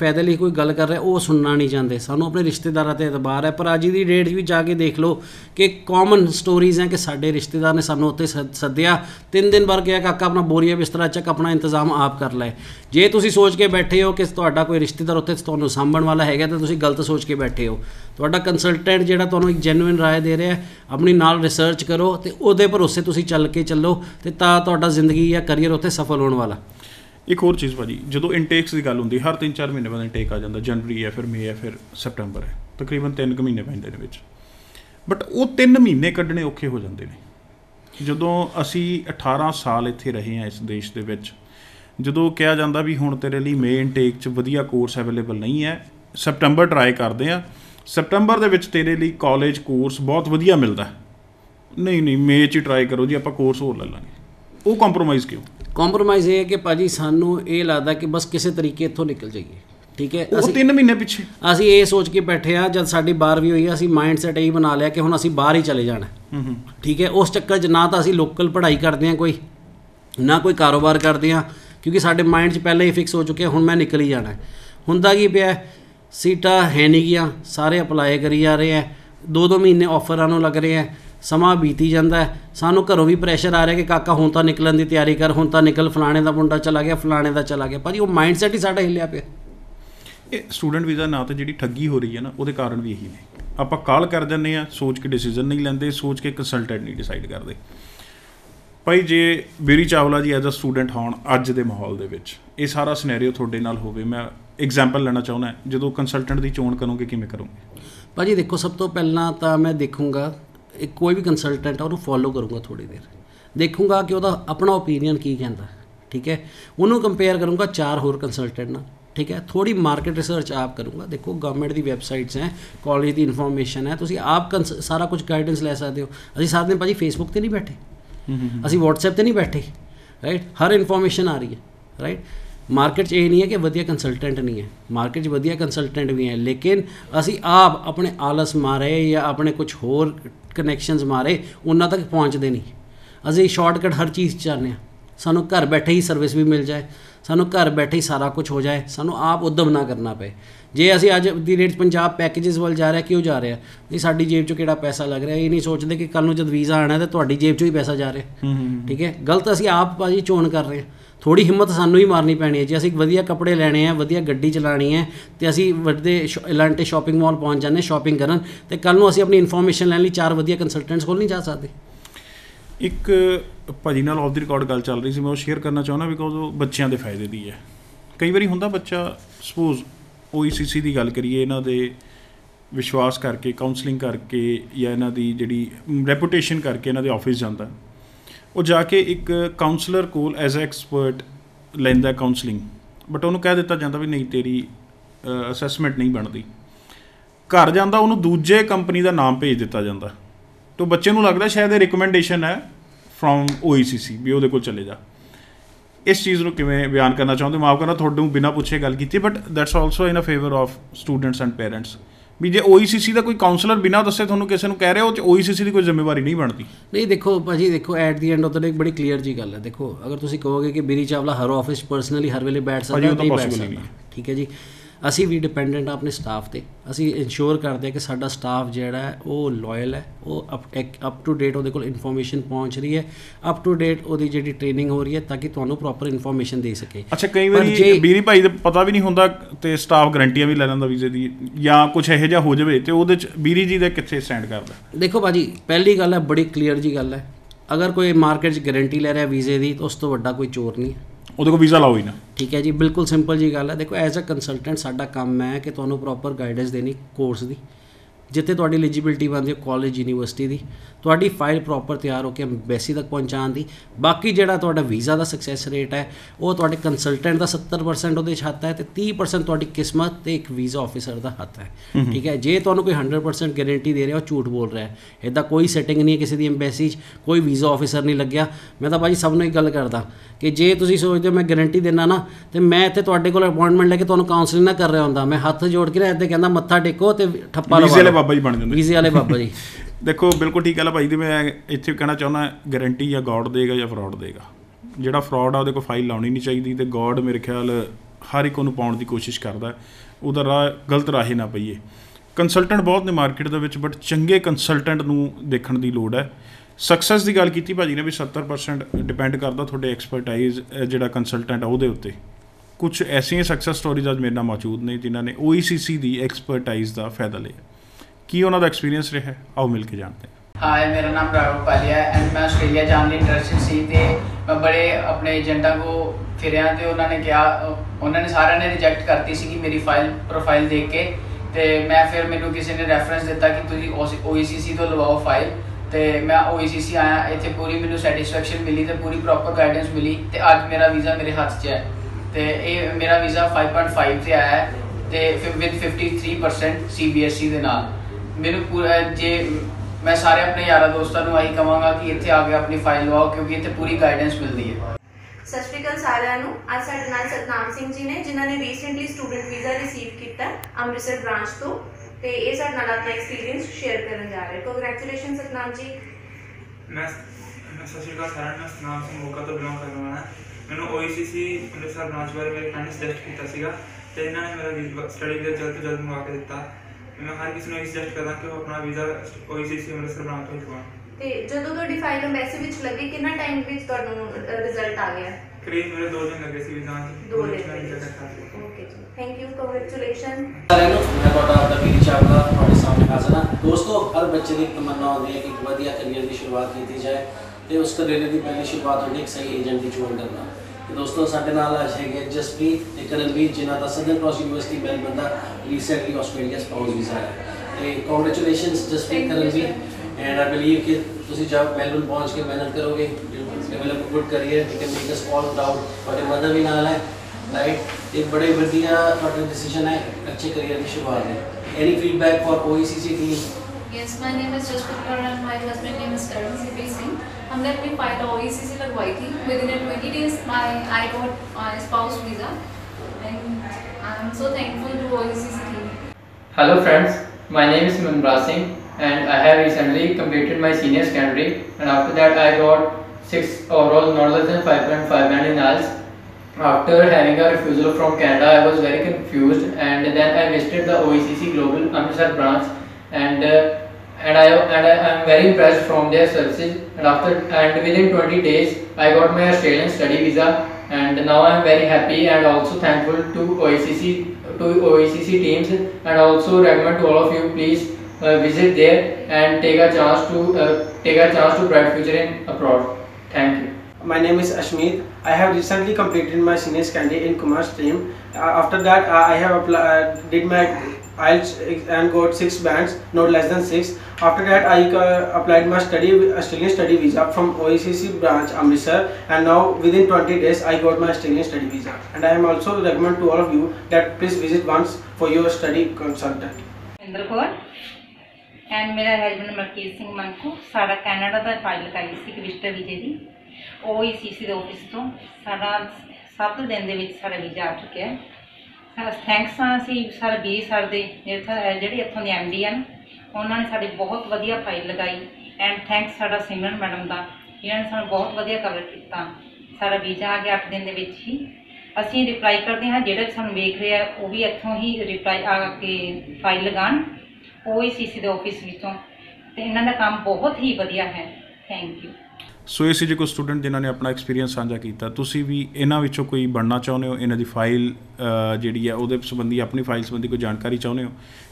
ਫਾਇਦੇ ਲਈ ਕੋਈ ਗੱਲ ਕਰ ਰਿਹਾ, ਉਹ ਸੁਣਨਾ ਨਹੀਂ ਚਾਹੁੰਦੇ। ਸਾਨੂੰ ਆਪਣੇ ਰਿਸ਼ਤੇਦਾਰਾਂ ਤੇ ਇਤਬਾਰ ਹੈ, ਪਰ ਅੱਜ ਦੀ ਡੇਟ ਵੀ ਜਾ ਕੇ ਦੇਖ ਲਓ ਕਿ ਕਾਮਨ ਸਟੋਰੀਜ਼ ਹੈ ਕਿ ਸਾਡੇ ਰਿਸ਼ਤੇਦਾਰ ਨੇ ਸਾਨੂੰ ਉੱਥੇ ਸੱਦ- ਸੱਦਿਆ। ਤਿੰਨ ਦਿਨ ਬਾਅਦ ਕਿਹਾ, ਕਾਕਾ, ਆਪਣਾ ਬੋਰੀਆ ਬਿਸਤਰਾ ਚੱਕ, ਆਪਣਾ ਇੰਤਜ਼ਾਮ ਆਪ ਕਰ ਲੈ। ਜੇ ਤੁਸੀਂ ਸੋਚ ਕੇ ਬੈਠੇ ਹੋ ਕਿ ਤੁਹਾਡਾ ਕੋਈ ਰਿਸ਼ਤੇਦਾਰ ਉੱਥੇ ਤੁਹਾਨੂੰ ਸਾਂਭਣ ਵਾਲਾ ਹੈਗਾ, ਤਾਂ ਤੁਸੀਂ ਗਲਤ ਸੋਚ ਕੇ ਬੈਠੇ ਹੋ। ਤੁਹਾਡਾ ਕੰਸਲਟੈਂਟ ਜਿਹੜਾ ਤੁਹਾਨੂੰ ਇੱਕ ਜੈਨੂਇਨ ਰਾਏ ਦੇ ਰਿਹਾ ਆਪਣੀ ਨਾਲ ਰਿਸਰਚ ਕਰੋ ਤੇ ਉਹਦੇ ਭਰੋਸੇ ਤੁਸੀਂ ਚੱਲ ਕੇ ਚੱਲੋ ਤੇ ਤਾਂ ਤੁਹਾਡਾ ਜ਼ਿੰਦਗੀ ਜਾਂ ਕੈਰੀਅਰ ਉੱਥੇ ਸਫਲ ਹੋਣ ਵਾਲਾ? ਇੱਕ ਹੋਰ ਚੀਜ਼ ਭਾਜੀ, ਜਦੋਂ ਇਨਟੇਕਸ ਦੀ ਗੱਲ ਹੁੰਦੀ, ਹਰ 3-4 ਮਹੀਨੇ ਬਾਅਦ ਇਨਟੇਕ ਆ ਜਾਂਦਾ, ਜਨਵਰੀ ਹੈ, ਫਿਰ ਮਈ ਹੈ, ਫਿਰ ਸਪਟੈਂਬਰ ਹੈ, ਤਕਰੀਬਨ 3 ਕੁ ਮਹੀਨੇ ਪੈਂਦੇ ਨੇ ਵਿੱਚ। ਬਟ ਉਹ 3 ਮਹੀਨੇ ਕੱਢਣੇ ਔਖੇ ਹੋ ਜਾਂਦੇ ਨੇ। ਜਦੋਂ ਅਸੀਂ 18 ਸਾਲ ਇੱਥੇ ਰਹੇ ਹਾਂ ਇਸ ਦੇਸ਼ ਦੇ ਵਿੱਚ, ਜਦੋਂ ਕਿਹਾ ਜਾਂਦਾ ਵੀ ਹੁਣ ਤੇਰੇ ਲਈ ਮੇ ਇਨਟੇਕ 'ਚ ਵਧੀਆ ਕੋਰਸ ਅਵੇਲੇਬਲ ਨਹੀਂ ਹੈ, ਸਪਟੈਂਬਰ ਟਰਾਈ ਕਰਦੇ ਆ ਸਪਟੈਂਬਰ ਦੇ ਵਿੱਚ ਤੇਰੇ ਲਈ ਕਾਲਜ ਕੋਰਸ ਬਹੁਤ ਵਧੀਆ ਮਿਲਦਾ। ਨਹੀਂ ਨਹੀਂ ਮੇ 'ਚ ਹੀ ਟਰਾਈ ਕਰੋ ਜੀ, ਆਪਾਂ ਕੋਰਸ ਹੋਰ ਲੈ ਲਾਂਗੇ। ਉਹ ਕੰਪਰੋਮਾਈਜ਼ ਕਿਉਂ? ਕੰਪਰੋਮਾਈਜ਼ ਇਹ ਹੈ ਕਿ ਭਾਜੀ ਸਾਨੂੰ ਇਹ ਲੱਗਦਾ ਕਿ ਬਸ ਕਿਸੇ ਤਰੀਕੇ ਇੱਥੋਂ ਨਿਕਲ ਜਾਈਏ। ਠੀਕ ਹੈ? ਉਹ ਅਸੀਂ 3 ਮਹੀਨੇ ਪਿੱਛੇ। ਅਸੀਂ ਇਹ ਸੋਚ ਕੇ ਬੈਠੇ ਆ ਜਦ ਸਾਡੀ 12ਵੀਂ ਹੋਈ ਆ, ਅਸੀਂ ਮਾਈਂਡ ਸੈਟ ਇਹ ਬਣਾ ਲਿਆ ਕਿ ਹੁਣ ਅਸੀਂ ਬਾਹਰ ਹੀ ਚਲੇ ਜਾਣਾ। ਹੈ। ਠੀਕ ਹੈ? ਉਸ ਚੱਕਰ 'ਚ ਨਾ ਤਾਂ ਅਸੀਂ ਲੋਕਲ ਪੜ੍ਹਾਈ ਕਰਦੇ ਹਾਂ ਕੋਈ ਨਾ ਕੋਈ ਕਾਰੋਬਾਰ ਕਰਦੇ ਹਾਂ ਕਿਉਂਕਿ ਸਾਡੇ ਮਾਈਂਡ 'ਚ ਪਹਿਲਾਂ ਹੀ ਫਿਕਸ ਹੋ ਚੁੱਕਿਆ ਹੁਣ ਮੈਂ ਨਿਕਲ ਹੀ ਜਾਣਾ। ਹੁੰਦਾ ਕੀ ਪਿਆ? ਸੀਟਾਂ ਹੈ ਨਹੀਂ ਗੀਆਂ ਸਾਰੇ ਅਪਲਾਈ ਕਰੀ ਜਾ ਰਹੇ ਹੈ। ਦੋ ਦੋ ਮਹੀਨੇ ਆਫਰਾਂ ਨੂੰ ਲੱਗ ਰਹੇ ਹੈ। ਸਮਾਂ ਬੀਤੀ ਜਾਂਦਾ ਸਾਨੂੰ ਘਰੋਂ ਵੀ ਪ੍ਰੈਸ਼ਰ ਆ ਰਿਹਾ ਕਿ ਕਾਕਾ ਹੁਣ ਤਾਂ ਨਿਕਲਣ ਦੀ ਤਿਆਰੀ ਕਰ ਹੁਣ ਤਾਂ ਨਿਕਲ ਫਲਾਣੇ ਦਾ ਮੁੰਡਾ ਚਲਾ ਗਿਆ ਫਲਾਣੇ ਦਾ ਚਲਾ ਗਿਆ। ਭਾਜੀ ਉਹ ਮਾਈਂਡ ਸੈਟ ਹੀ ਸਾਡਾ ਹਿੱਲਿਆ ਪਿਆ। ਇਹ ਸਟੂਡੈਂਟ ਵੀਜ਼ਾ ਨਾ ਤਾਂ ਜਿਹੜੀ ਠੱਗੀ ਹੋ ਰਹੀ ਹੈ ਨਾ ਉਹਦੇ ਕਾਰਨ ਵੀ ਇਹੀ ਨੇ। ਆਪਾਂ ਕਾਲ ਕਰ ਦਿੰਦੇ ਆ ਸੋਚ ਕੇ ਡਿਸੀਜਨ ਨਹੀਂ ਲੈਂਦੇ ਸੋਚ ਕੇ ਕੰਸਲਟੈਂਟ ਨਹੀਂ ਡਿਸਾਈਡ ਕਰਦੇ। ਭਾਈ ਜੇ ਬੀਰੀ ਚਾਵਲਾ ਜੀ ਐਜ਼ ਅ ਸਟੂਡੈਂਟ ਹੋਣ ਅੱਜ ਦੇ ਮਾਹੌਲ ਦੇ ਵਿੱਚ ਇਹ ਸਾਰਾ ਸਿਨੈਰੀਓ ਤੁਹਾਡੇ ਨਾਲ ਹੋਵੇ ਮੈਂ ਐਗਜ਼ਾਮਪਲ ਲੈਣਾ ਚਾਹੁੰਦਾ ਜਦੋਂ ਕੰਸਲਟੈਂਟ ਦੀ ਚੋਣ ਕਰੋਗੇ ਕਿਵੇਂ ਕਰੋਗੇ? ਭਾਜੀ ਦੇਖੋ ਸਭ ਤੋਂ ਪਹਿਲਾਂ ਤਾਂ ਮੈਂ ਦੇਖੂੰਗਾ ਇੱਕ ਕੋਈ ਵੀ ਕੰਸਲਟੈਂਟ ਆ ਉਹਨੂੰ ਫੋਲੋ ਕਰੂੰਗਾ ਥੋੜੀ ਦੇਰ। ਦੇਖੂੰਗਾ ਕਿ ਉਹਦਾ ਆਪਣਾ ਓਪੀਨੀਅਨ ਕੀ ਕਹਿੰਦਾ ਠੀਕ ਹੈ? ਉਹਨੂੰ ਕੰਪੇਅਰ ਕਰੂੰਗਾ ਚਾਰ ਹੋਰ ਕੰਸਲਟੈਂਟ ਨਾਲ ਠੀਕ ਹੈ? ਥੋੜੀ ਮਾਰਕੀਟ ਰਿਸਰਚ ਆਪ ਕਰੂੰਗਾ। ਦੇਖੋ ਗਵਰਨਮੈਂਟ ਦੀ ਵੈਬਸਾਈਟਸ ਹੈ ਕਾਲਜ ਦੀ ਇਨਫੋਰਮੇਸ਼ਨ ਹੈ ਤੁਸੀਂ ਆਪ ਸਾਰਾ ਕੁਝ ਗਾਈਡੈਂਸ ਲੈ ਸਕਦੇ ਹੋ। ਅਸੀਂ ਸਾਰਾ ਦਿਨ ਭਾਜੀ ਫੇਸਬੁੱਕ ਤੇ ਨਹੀਂ ਬੈਠੇ। ਅਸੀਂ WhatsApp ਤੇ ਨਹੀਂ ਬੈਠੇ ਰਾਈਟ ਹਰ ਇਨਫੋਰਮੇਸ਼ਨ ਆ ਰਹੀ ਹੈ ਰਾਈਟ ਮਾਰਕੀਟ 'ਚ ਇਹ ਨਹੀਂ ਹੈ ਕਿ ਵਧੀਆ ਕੰਸਲਟੈਂਟ ਨਹੀਂ ਹੈ। ਮਾਰਕੀਟ 'ਚ ਵਧੀਆ ਕੰਸਲਟੈਂਟ ਵੀ ਹੈ ਲੇਕਿਨ ਅਸੀਂ ਆਪ ਆਪਣੇ ਆਲਸ ਮਾਰੇ ਜਾਂ ਆਪਣੇ ਕੁਝ ਹੋਰ ਕਨੈਕਸ਼ਨਸ ਮਾਰੇ ਉਹਨਾਂ ਤੱਕ ਪਹੁੰਚਦੇ ਨਹੀਂ। ਅਸੀਂ ਸ਼ਾਰਟਕਟ ਹਰ ਚੀਜ਼ 'ਚ ਚਾਹੁੰਦੇ ਹਾਂ। ਸਾਨੂੰ ਘਰ ਬੈਠੇ ਹੀ ਸਰਵਿਸ ਵੀ ਮਿਲ ਜਾਏ ਸਾਨੂੰ ਘਰ ਬੈਠੇ ਹੀ ਸਾਰਾ ਕੁਝ ਹੋ ਜਾਏ ਸਾਨੂੰ ਆਪ ਉਦਮ ਨਾ ਕਰਨਾ ਪਏ। ਜੇ ਅਸੀਂ ਅੱਜ ਦੀ ਰੇਟ ਪੰਜਾਬ ਪੈਕੇजेस ਵੱਲ ਜਾ ਰਿਹਾ ਕਿਉਂ ਜਾ ਰਿਹਾ ਨਹੀਂ ਸਾਡੀ ਜੇਬ 'ਚੋਂ ਕਿਹੜਾ ਪੈਸਾ ਲੱਗ ਰਿਹਾ? ਇਹ ਨਹੀਂ ਸੋਚਦੇ ਕਿ ਕੱਲ ਨੂੰ ਜਦ ਵੀਜ਼ਾ ਆਣਾ ਤਾਂ ਤੁਹਾਡੀ ਜੇਬ 'ਚੋਂ ਹੀ ਪੈਸਾ ਜਾ ਰਿਹਾ। ਠੀਕ ਹੈ? ਗਲਤ ਅਸੀਂ ਆਪ ਭਾਜੀ ਚੋਣ ਕਰ ਰਹੇ ਹਾਂ। ਥੋੜੀ ਹਿੰਮਤ ਸਾਨੂੰ ਹੀ ਮਾਰਨੀ ਪੈਣੀ ਹੈ ਜੇ। ਅਸੀਂ ਵਧੀਆ ਕੱਪੜੇ ਲੈਣੇ ਆ, ਵਧੀਆ ਗੱਡੀ ਚਲਾਣੀ ਹੈ ਤੇ ਅਸੀਂ ਵੱਡੇ ਇਲਾਂਟੇ ਸ਼ਾਪਿੰਗ ਮਾਲ ਪਹੁੰਚ ਜਾਂਦੇ ਸ਼ਾਪਿੰਗ ਕਰਨ ਤੇ ਕੱਲ ਨੂੰ ਅਸੀਂ ਆਪਣੀ ਇਨਫੋਰਮੇਸ਼ਨ ਲੈਣ ਲਈ ਚਾਰ ਵਧੀਆ ਕੰਸਲਟੈਂਟਸ ਕੋਲ ਨਹੀਂ ਜਾ ਸਕਦੇ। ਇੱਕ ਭਾਜੀ ਨਾਲ ਆਫ ਦੀ ਰਿਕਾਰਡ ਗੱਲ ਚੱਲ ਰਹੀ ਸੀ, ਮੈਂ ਉਹ ਸ਼ੇਅਰ ਕਰਨਾ ਚਾਹੁੰਦਾ ਬਿਕੋਜ਼ ਉਹ ਬੱਚਿਆਂ ਦੇ ਫਾਇਦੇ ਦੀ ਹੈ। ਕਈ ਵਾਰੀ ਹੁੰਦਾ ਬੱਚਾ ਸਪੋਜ਼ OECC ਦੀ ਗੱਲ ਕਰੀਏ, ਇਹਨਾਂ ਦੇ ਵਿਸ਼ਵਾਸ ਕਰਕੇ ਕਾਉਂਸਲਿੰਗ ਕਰਕੇ ਜਾਂ ਇਹਨਾਂ ਦੀ ਜਿਹੜੀ ਰੈਪੂਟੇਸ਼ਨ ਕਰਕੇ ਇਹਨਾਂ ਦੇ ਆਫਿਸ ਜਾਂਦਾ। ਉਹ ਜਾ ਕੇ ਇੱਕ ਕਾਉਂਸਲਰ ਕੋਲ ਐਜ਼ ਅ ਐਕਸਪਰਟ ਲੈਂਦਾ ਕਾਉਂਸਲਿੰਗ ਬਟ ਉਹਨੂੰ ਕਹਿ ਦਿੱਤਾ ਜਾਂਦਾ ਵੀ ਨਹੀਂ, ਤੇਰੀ ਅਸੈਸਮੈਂਟ ਨਹੀਂ ਬਣਦੀ। ਘਰ ਜਾਂਦਾ, ਉਹਨੂੰ ਦੂਜੇ ਕੰਪਨੀ ਦਾ ਨਾਮ ਭੇਜ ਦਿੱਤਾ ਜਾਂਦਾ। ਤੋ ਬੱਚੇ ਨੂੰ ਲੱਗਦਾ ਸ਼ਾਇਦ ਇਹ ਰਿਕਮੈਂਡੇਸ਼ਨ ਹੈ ਫਰੋਮ OECC ਵੀ ਉਹਦੇ ਕੋਲ ਚਲੇ ਜਾ। ਇਸ ਚੀਜ਼ ਨੂੰ ਕਿਵੇਂ ਬਿਆਨ ਕਰਨਾ ਚਾਹੁੰਦੇ ਮਾਫ ਕਰਨਾ ਤੁਹਾਨੂੰ ਬਿਨਾਂ ਪੁੱਛੇ ਗੱਲ ਕੀਤੀ but that's also in a favour of students and parents ਵੀ ਜੇ OECC ਦਾ ਕੋਈ ਕਾਉਂਸਲਰ ਬਿਨਾਂ ਦੱਸੇ ਤੁਹਾਨੂੰ ਕਿਸੇ ਨੂੰ ਕਹਿ ਰਿਹਾ ਉਹ ਚ OECC ਦੀ ਕੋਈ ਜ਼ਿੰਮੇਵਾਰੀ ਨਹੀਂ ਬਣਦੀ। ਨਹੀਂ ਦੇਖੋ ਭਾਜੀ ਦੇਖੋ ਐਟ ਦੀ ਐਂਡ ਉਹ ਤਾਂ ਇੱਕ ਬੜੀ ਕਲੀਅਰ ਜੀ ਗੱਲ ਹੈ। ਦੇਖੋ ਅਗਰ ਤੁਸੀਂ ਕਹੋਗੇ ਕਿ ਬੀਰੀ ਚਾਵਲਾ ਹਰ ਆਫਿਸ ਪਰਸਨਲੀ ਹਰ ਵੇਲੇ ਬੈਠ ਸਕਦਾ ਤਾਂ ਨਹੀਂ ਬੈਠ ਸਕਦਾ। ਠੀਕ ਹੈ ਜੀ। ਅਸੀਂ ਵੀ ਡਿਪੈਂਡੈਂਟ ਆ ਆਪਣੇ ਸਟਾਫ ਤੇ। ਅਸੀਂ ਇਨਸ਼ੋਰ ਕਰਦੇ ਹਾਂ ਕਿ ਸਾਡਾ ਸਟਾਫ ਜਿਹੜਾ ਹੈ ਉਹ ਲਾਇਲ ਹੈ। ਉਹ ਅਪ ਟੂ ਡੇਟ ਉਹਦੇ ਕੋਲ ਇਨਫੋਰਮੇਸ਼ਨ ਪਹੁੰਚ ਰਹੀ ਹੈ। ਅਪ ਟੂ ਡੇਟ ਉਹਦੀ ਜਿਹੜੀ ਟ੍ਰੇਨਿੰਗ ਹੋ ਰਹੀ ਹੈ ਤਾਂ ਕਿ ਤੁਹਾਨੂੰ ਪ੍ਰੋਪਰ ਇਨਫੋਰਮੇਸ਼ਨ ਦੇ ਸਕੇ। ਅੱਛਾ ਕਈ ਵਾਰੀ ਬੀਰੀ ਭਾਈ ਦਾ ਪਤਾ ਵੀ ਨਹੀਂ ਹੁੰਦਾ ਤੇ ਸਟਾਫ ਗਰੰਟੀਆਂ ਵੀ ਲੈ ਲੈਂਦਾ ਵੀਜ਼ੇ ਦੀ ਜਾਂ ਕੁਝ ਇਹੋ ਜਿਹਾ ਹੋ ਜਾਵੇ ਤੇ ਉਹਦੇ ਚ ਬੀਰੀ ਜੀ ਦਾ ਕਿੱਥੇ ਸਟੈਂਡ ਕਰਦਾ? ਦੇਖੋ ਭਾਜੀ ਪਹਿਲੀ ਗੱਲ ਹੈ ਬੜੀ ਕਲੀਅਰ ਜੀ ਗੱਲ ਹੈ। ਅਗਰ ਕੋਈ ਮਾਰਕੀਟ 'ਚ ਗਾਰੰਟੀ ਲੈ ਰਿਹਾ ਵੀਜ਼ੇ ਦੀ ਤਾਂ ਉਸ ਤੋਂ ਵੱਡਾ ਕੋਈ ਚੋਰ ਨਹੀਂ ਹੈ। ਉਹਦੇ ਕੋਲ ਵੀਜ਼ਾ ਲਾਓ ਹੀ ਨਾ। ਠੀਕ ਹੈ ਜੀ, ਬਿਲਕੁਲ ਸਿੰਪਲ ਜੀ ਗੱਲ ਹੈ। ਦੇਖੋ ਐਜ਼ ਅ ਕੰਸਲਟੈਂਟ ਸਾਡਾ ਕੰਮ ਹੈ ਕਿ ਤੁਹਾਨੂੰ ਪ੍ਰੋਪਰ ਗਾਈਡੈਂਸ ਦੇਣੀ ਕੋਰਸ ਦੀ। ਜਿੱਥੇ ਤੁਹਾਡੀ ਐਲੀਜੀਬਿਲਟੀ ਬਣਦੀ ਹੈ ਕਾਲਜ ਯੂਨੀਵਰਸਿਟੀ ਦੀ ਤੁਹਾਡੀ ਫਾਈਲ ਪ੍ਰੋਪਰ ਤਿਆਰ ਹੋ ਕੇ ਐਮਬੈਸੀ ਤੱਕ ਪਹੁੰਚਾਉਣ ਦੀ। ਬਾਕੀ ਜਿਹੜਾ ਤੁਹਾਡਾ ਵੀਜ਼ਾ ਦਾ ਸਕਸੈਸ ਰੇਟ ਹੈ ਉਹ ਤੁਹਾਡੇ ਕੰਸਲਟੈਂਟ ਦਾ 70% ਉਹਦੇ 'ਚ ਹੱਥ ਹੈ ਤੇ 30% ਤੁਹਾਡੀ ਕਿਸਮਤ ਤੇ ਇੱਕ ਵੀਜ਼ਾ ਆਫੀਸਰ ਦਾ ਹੱਥ ਹੈ। ਠੀਕ ਹੈ ਜੇ ਤੁਹਾਨੂੰ ਕੋਈ 100% ਗਾਰੰਟੀ ਦੇ ਰਿਹਾ ਉਹ ਝੂਠ ਬੋਲ ਰਿਹਾ ਹੈ। ਇਦਾਂ ਕੋਈ ਸੈਟਿੰਗ ਨਹੀਂ ਹੈ ਕਿਸੇ ਦੀ ਐਮਬੈਸੀ 'ਚ ਕੋਈ ਵੀਜ਼ਾ ਆਫੀਸਰ ਨਹੀਂ ਲੱਗਿਆ। ਮੈਂ ਤਾਂ ਭਾਜੀ ਸਭ ਨੂੰ ਇੱਕ ਗੱਲ ਕਰਦਾ ਕਿ ਜੇ ਤੁਸੀਂ ਸੋਚਦੇ ਹੋ ਮੈਂ ਗਾਰੰਟੀ ਦੇਣਾ ਨਾ ਤੇ ਮੈਂ ਇੱਥੇ ਤੁਹਾਡੇ ਕੋਲ ਅਪਾਇੰਟਮੈਂਟ ਲੈ ਕੇ ਤੁਹਾਨੂੰ ਕਾਉਂਸਲਿੰਗ ਨਾ ਕਰ ਰਿਹਾ ਹੁੰਦਾ। ਮੈਂ ਹੱਥ ਜੋੜ ਕੇ ਨਾ ਇੱਥੇ ਕਹਿੰਦਾ ਮੱਥਾ ਟੇਕੋ ਤੇ ਠੱਪਾ ਲਵਾ। ਬਾਬਾ ਜੀ ਬਣ ਜਾਂਦੇ। ਵੀਜ਼ੇ ਵਾਲੇ ਬਾਬਾ ਜੀ। ਦੇਖੋ ਬਿਲਕੁਲ ਠੀਕ ਹੈ ਭਾਈ ਦੀ ਮੈਂ ਇੱਥੇ ਕਹਿਣਾ ਚਾਹੁੰਦਾ ਗਾਰੰਟੀ ਜਾਂ ਗੋਡ ਦੇਗਾ ਜਾਂ ਫਰਾਡ ਦੇਗਾ। ਜਿਹੜਾ ਫਰਾਡ ਆ ਉਹਦੇ ਕੋਲ ਫਾਈਲ ਲਾਉਣੀ ਨਹੀਂ ਚਾਹੀਦੀ ਤੇ ਗੋਡ ਮੇਰੇ ਖਿਆਲ ਹਰ ਇੱਕ ਉਹਨੂੰ ਪਾਉਣ ਦੀ ਕੋਸ਼ਿਸ਼ ਕਰਦਾ। ਉਹਦਾ ਰਾਹ ਗਲਤ ਰਾਹੇ ਨਾ ਪਈਏ। ਕੰਸਲਟੈਂਟ ਬਹੁਤ ਨੇ ਮਾਰਕੀਟ ਦੇ ਵਿੱਚ ਬਟ ਚੰਗੇ ਕੰਸਲਟੈਂਟ ਨੂੰ ਦੇਖਣ ਦੀ ਲੋੜ ਹੈ। ਸਕਸੈਸ ਦੀ ਗੱਲ ਕੀਤੀ ਭਾਜੀ ਨੇ ਵੀ 70% ਡਿਪੈਂਡ ਕਰਦਾ ਤੁਹਾਡੇ ਐਕਸਪਰਟਾਈਜ਼ ਜਿਹੜਾ ਕੰਸਲਟੈਂਟ ਆ ਉਹਦੇ ਉੱਤੇ। ਕੁਝ ਐਸੀਆਂ ਸਕਸੈਸ ਸਟੋਰੀਜ਼ ਅੱਜ ਮੇਰੇ ਨਾਲ ਮੌਜੂਦ ਨੇ ਜਿਨ੍ਹਾਂ ਨੇ OECC ਦੀ ਐਕਸਪਰਟਾਈਜ਼ ਦਾ ਫਾਇਦਾ ਲਿਆ। ਕੀ ਉਹਨਾਂ ਦਾ ਐਕਸਪੀਰੀਅੰਸ ਰਿਹਾ ਆਓ ਮਿਲ ਕੇ ਜਾਣਦੇ ਹਾਂ। ਹਾय ਮੇਰਾ ਨਾਮ ਰਾਘਵ ਪਾਲੀਆ ਐਂਡ ਮੈਂ ਆਸਟ੍ਰੇਲੀਆ ਜਾਣ ਲਈ ਇੰਟਰਸਟਿਡ ਸੀ ਤੇ ਮੈਂ ਬੜੇ ਆਪਣੇ ਏਜੰਟਾਂ ਕੋ ਫਿਰਿਆ ਤੇ ਉਹਨਾਂ ਨੇ ਕਿਹਾ ਉਹਨਾਂ ਨੇ ਸਾਰਿਆਂ ਨੇ ਰਿਜੈਕਟ ਕਰਤੀ ਸੀ ਕਿ ਮੇਰੀ ਫਾਈਲ ਪ੍ਰੋਫਾਈਲ ਦੇਖ ਕੇ ਤੇ ਮੈਂ ਫਿਰ ਮੈਨੂੰ ਕਿਸੇ ਨੇ ਰੈਫਰੈਂਸ ਦਿੱਤਾ ਕਿ ਤੁਸੀਂ OECC ਤੋਂ ਲਵਾਓ ਫਾਈਲ ਤੇ ਮੈਂ OECC ਆਇਆ, ਇੱਥੇ ਪੂਰੀ ਮੈਨੂੰ ਸੈਟੀਸਫੈਕਸ਼ਨ ਮਿਲੀ ਤੇ ਪੂਰੀ ਪ੍ਰੋਪਰ ਗਾਈਡੈਂਸ ਮਿਲੀ ਤੇ ਅੱਜ ਮੇਰਾ ਵੀਜ਼ਾ ਮੇਰੇ ਹੱਥ 'ਚ ਹੈ ਤੇ ਇਹ ਮੇਰਾ ਵੀਜ਼ਾ 5.5 ਤੇ ਆਇਆ ਹੈ ਤੇ ਵਿਦ 53% CBSE ਦੇ ਨਾਲ। ਮੈਨੂੰ ਪੂਰਾ ਜੇ ਮੈਂ ਸਾਰੇ ਆਪਣੇ ਯਾਰਾਂ ਦੋਸਤਾਂ ਨੂੰ ਆਹੀ ਕਹਾਂਗਾ ਕਿ ਇੱਥੇ ਆ ਕੇ ਆਪਣੀ ਫਾਈਲ ਲਵਾਓ ਕਿਉਂਕਿ ਇੱਥੇ ਪੂਰੀ ਗਾਈਡੈਂਸ ਮਿਲਦੀ ਹੈ। ਸਤਿ ਸ਼੍ਰੀ ਅਕਾਲ ਸਾਰਿਆਂ ਨੂੰ। ਅੱਜ ਸਾਡੇ ਨਾਲ ਸਤਨਾਮ ਸਿੰਘ ਜੀ ਨੇ ਜਿਨ੍ਹਾਂ ਨੇ ਰੀਸੈਂਟਲੀ ਸਟੂਡੈਂਟ ਵੀਜ਼ਾ ਰਿਸੀਵ ਕੀਤਾ ਅੰਮ੍ਰਿਤਸਰ ਬ੍ਰਾਂਚ ਤੋਂ। ਤੇ ਇਹ ਸਾਡੇ ਨਾਲ ਆਪਣਾ ਐਕਸਪੀਰੀਅੰਸ ਸ਼ੇਅਰ ਕਰਨ ਜਾ ਰਹੇ। ਕੰਗ੍ਰੈਚੁਲੇਸ਼ਨ ਸਤਨਾਮ ਜੀ। ਮੈਂ ਮੈਂ ਸਤਿ ਸ਼੍ਰੀ ਅਕਾਲ ਸਾਰਿਆਂ ਨੂੰ। ਸਤਨਾਮ ਸਿੰਘ ਮੋਗਾ ਤੋਂ ਬਿਲੋਂਗ ਕਰਦਾ ਹਾਂ। ਮੈਨੂੰ OECC ਅੰਮ੍ਰਿਤਸਰ ਬ੍ਰਾਂਚ ਬਾਰੇ ਮੇਰੇ ਫਰੈਂਡ ਨੇ ਸੁਜੈਸਟ ਕੀਤਾ ਸੀਗਾ। ਤੇ ਇਹਨਾਂ ਨੇ ਮੇਰਾ ਸਟੱਡੀ ਵੀਜ਼ਾ ਜਲਦ ਤੋਂ ਜਲਦ ਮੰਗਵਾ ਕੇ ਦਿੱਤਾ। ਮੈਂ ਹਰ ਕਿਸੇ ਨੂੰ ਇਹ ਸੁਜੈਸਟ ਕਰਦਾ ਕਿ ਉਹ ਆਪਣਾ ਵੀਜ਼ਾ OECC ਅੰਮ੍ਰਿਤਸਰ ਬ੍ਰਾਂਚ ਤੋਂ ਲਗਵਾਉਣ ਤੇ ਜਦੋਂ ਤੁਹਾਡੀ ਫਾਈਲ ਅੰਬੈਸੀ ਵਿੱਚ ਲੱਗੀ ਕਿੰਨਾ ਟਾਈਮ ਵਿੱਚ ਤੁਹਾਨੂੰ ਰਿਜ਼ਲਟ ਆ ਗਿਆ? ਕਰੀਬ ਮੇਰੇ 2 ਦਿਨ ਲੱਗੇ ਸੀ ਵੀਜ਼ਾ ਆਉਣ 'ਚ। ਦੋ ਦਿਨ ਓਕੇ ਜੀ। ਥੈਂਕ ਯੂ ਕੰਗ੍ਰੈਚੁਲੇਸ਼ਨ ਸਾਰਿਆਂ ਨੂੰ ਮੈਂ ਤੁਹਾਡਾ ਆਪਣਾ ਵੀਰ ਚਾਵਲਾ ਤੁਹਾਡੇ ਸਾਹਮਣੇ ਹਾਜ਼ਰ ਹਾਂ। ਦੋਸਤੋ ਹਰ ਬੱਚੇ ਦੀ ਤਮੰਨਾ ਹੁੰਦੀ ਹੈ ਕਿ ਇੱਕ ਵਧੀਆ ਕਰੀਅਰ ਦੀ ਸ਼ੁਰੂਆਤ ਕੀਤੀ ਜਾਏ ਤੇ ਉਸ ਕਰੀਅਰ ਦੀ ਪਹਿਲੀ ਸ਼ੁਰੂਆਤ ਹੁੰਦੀ ਹੈ ਇੱਕ ਸਹੀ ਏਜੰਟ ਦੀ ਚੋਣ ਕਰਨਾ। ਤੇ ਦੋਸਤੋ ਸਾਡੇ ਨਾਲ ਅੱਜ ਹੈਗੇ ਜਸਪ੍ਰੀਤ ਤੇ ਕਰਨਵੀਰ ਜਿਨ੍ਹਾਂ ਦਾ ਸਦਨ ਕ੍ਰਾਸ ਯੂਨੀਵਰਸਿਟੀ ਮੈਲਬਨ ਦਾ ਰੀਸੈਂਟਲੀ ਆਸਟ੍ਰੇਲੀਆ ਸਪਾਊਸ ਵੀਜ਼ਾ ਹੈ ਤੇ congratulations Jaspreet Thank you, Karanvir and I believe ਕਿ ਤੁਸੀਂ ਜਬ ਮੈਲਬਨ ਪਹੁੰਚ ਕੇ ਮਿਹਨਤ ਕਰੋਗੇ develop good career you can make us all proud ਤੁਹਾਡੇ ਮਦਰ ਵੀ ਨਾਲ ਹੈ ਰਾਈਟ ਇੱਕ ਬੜੇ ਵਧੀਆ ਤੁਹਾਡਾ ਡਿਸੀਜਨ ਹੈ ਅੱਛੇ ਕਰੀਅਰ ਦੀ ਸ਼ੁਰੂਆਤ ਹੈ। Any feedback for OECC team? Yes, my name is Jaspreet Kaur and my husband name is Karan CP Singh. हमने अपनी फाइल OECC लगवाई थी within 20 days my I got my spouse visa and I'm so thankful to OECC team. Hello friends, my name is Manbra Singh and I have recently completed my senior secondary and after that I got 6 overall not less than 5.5 band in IELTS. After having a refusal from Canada I was very confused and then I visited the OECC Global Amritsar branch and uh, and I and I am very impressed from their services and after and within 20 days I got my Australian study visa and now I am very happy and also thankful to OECC to OECC teams and also recommend to all of you please uh, visit there and take a chance to uh, take a chance to bright future in abroad. Thank you. My name is Ashmeet. I have recently completed my senior secondary in commerce stream. Uh, after that, uh, I have apply, uh, did my IELTS ex- and got six bands, not less than six. After that, I uh, applied my study Australian study visa from OECC branch Amritsar, and now within 20 days, I got my Australian study visa. And I am also recommend to all of you that please visit once for your study consultant. Inder Kaur and ਮੇਰਾ ਹਸਬੰਡ ਮਲਕੀਤ ਸਿੰਘ ਮੰਕੂ ਸਾਡਾ ਕੈਨੇਡਾ ਦਾ ਫਾਈਲ ਲਗਾਈ ਸੀ ਇੱਕ ਵਿਜ਼ਟਰ ਵੀਜ਼ੇ ਦੀ OECC ਦੇ ਆਫਿਸ ਤੋਂ ਸਾਡਾ 7 ਦਿਨ ਦੇ ਵਿੱਚ ਸਾਡਾ ਵੀਜ਼ਾ ਆ ਚੁੱਕਿਆ ਹੈ ਸਾਡਾ ਥੈਂਕਸ ਆ ਅਸੀਂ ਸਰ ਬੀ ਸਰ ਦੇ ਜਿਹੜੇ ਜਿਹੜੇ ਇੱਥੋਂ ਦੇ ਐਮਡੀ ਹਨ ਉਹਨਾਂ ਨੇ ਸਾਡੀ ਬਹੁਤ ਵਧੀਆ ਫਾਈਲ ਲਗਾਈ ਐਂਡ ਥੈਂਕਸ ਸਾਡਾ ਸਿਮਰਨ ਮੈਡਮ ਦਾ ਜਿਨ੍ਹਾਂ ਨੇ ਸਾਨੂੰ ਬਹੁਤ ਵਧੀਆ ਕਵਰ ਕੀਤਾ। ਸਾਡਾ ਵੀਜ਼ਾ ਆ ਗਿਆ 8 ਦਿਨ ਦੇ ਵਿੱਚ ਹੀ। ਅਸੀਂ ਰਿਪਲਾਈ ਕਰਦੇ ਹਾਂ, ਜਿਹੜਾ ਵੀ ਸਾਨੂੰ ਵੇਖ ਰਿਹਾ, ਉਹ ਵੀ ਇੱਥੋਂ ਹੀ ਰਿਪਲਾਈ ਆ ਕੇ ਫਾਈਲ ਲਗਾਉਣ। OECC ਦੇ ਆਫਿਸ ਵਿੱਚੋਂ। ਤੇ ਇਹਨਾਂ ਦਾ ਕੰਮ ਬਹੁਤ ਹੀ ਵਧੀਆ ਹੈ। ਥੈਂਕ ਯੂ ਸੋ ਇਹ ਸੀ ਜੇ ਕੋਈ ਸਟੂਡੈਂਟ ਜਿਨ੍ਹਾਂ ਨੇ ਆਪਣਾ ਐਕਸਪੀਰੀਅੰਸ ਸਾਂਝਾ ਕੀਤਾ। ਤੁਸੀਂ ਵੀ ਇਹਨਾਂ ਵਿੱਚੋਂ ਕੋਈ ਬਣਨਾ ਚਾਹੁੰਦੇ ਹੋ? ਇਹਨਾਂ ਦੀ ਫਾਈਲ ਜਿਹੜੀ ਹੈ ਉਹਦੇ ਸੰਬੰਧੀ ਆਪਣੀ ਫਾਈਲ ਸੰਬੰਧੀ ਕੋਈ ਜਾਣਕਾਰੀ ਚਾਹੁੰਦੇ ਹੋ?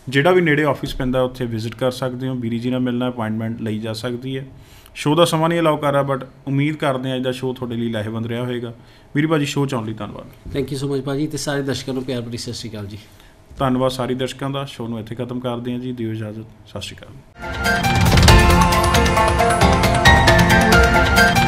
ਜਿਹੜਾ ਵੀ ਨੇੜੇ ਆਫਿਸ ਪੈਂਦਾ ਉੱਥੇ ਵਿਜ਼ਿਟ ਕਰ ਸਕਦੇ ਹੋ। ਬੀਰੀ ਜੀ ਨਾਲ ਮਿਲਣਾ ਅਪਾਇੰਟਮੈਂਟ ਲਈ ਜਾ ਸਕਦੀ ਹੈ। ਸ਼ੋਅ ਦਾ ਸਮਾਂ ਨਹੀਂ ਅਲਾਉ ਕਰ ਰਿਹਾ ਬਟ ਉਮੀਦ ਕਰਦੇ ਹਾਂ ਅੱਜ ਦਾ ਸ਼ੋਅ ਤੁਹਾਡੇ ਲਈ ਲਾਹੇਵੰਦ ਰਿਹਾ ਹੋਵੇਗਾ। ਵੀਰੀ ਭਾਜੀ ਸ਼ੋਅ ਚਾਉਣ ਲਈ ਧੰਨਵਾਦ। ਥੈਂਕ ਯੂ ਸੋ ਮਚ ਭਾਜੀ ਤੇ ਸਾਰੇ ਦਰਸ਼ਕਾਂ ਨੂੰ ਪਿਆਰ ਭਰੀ ਸਤਿ ਸ਼੍ਰੀ ਅਕਾਲ ਜੀ। ਧੰਨਵਾਦ ਸਾਰੇ ਦਰਸ਼ਕਾਂ ਦਾ। ਸ਼ੋਅ ਨੂੰ ਇੱਥੇ ਖਤਮ ਕਰਦੇ ਹਾਂ ਜੀ। ਦਿਓ ਇਜਾਜ਼ਤ। ਸਤਿ ਸ਼੍ਰੀ ਅਕਾਲ। Thank you.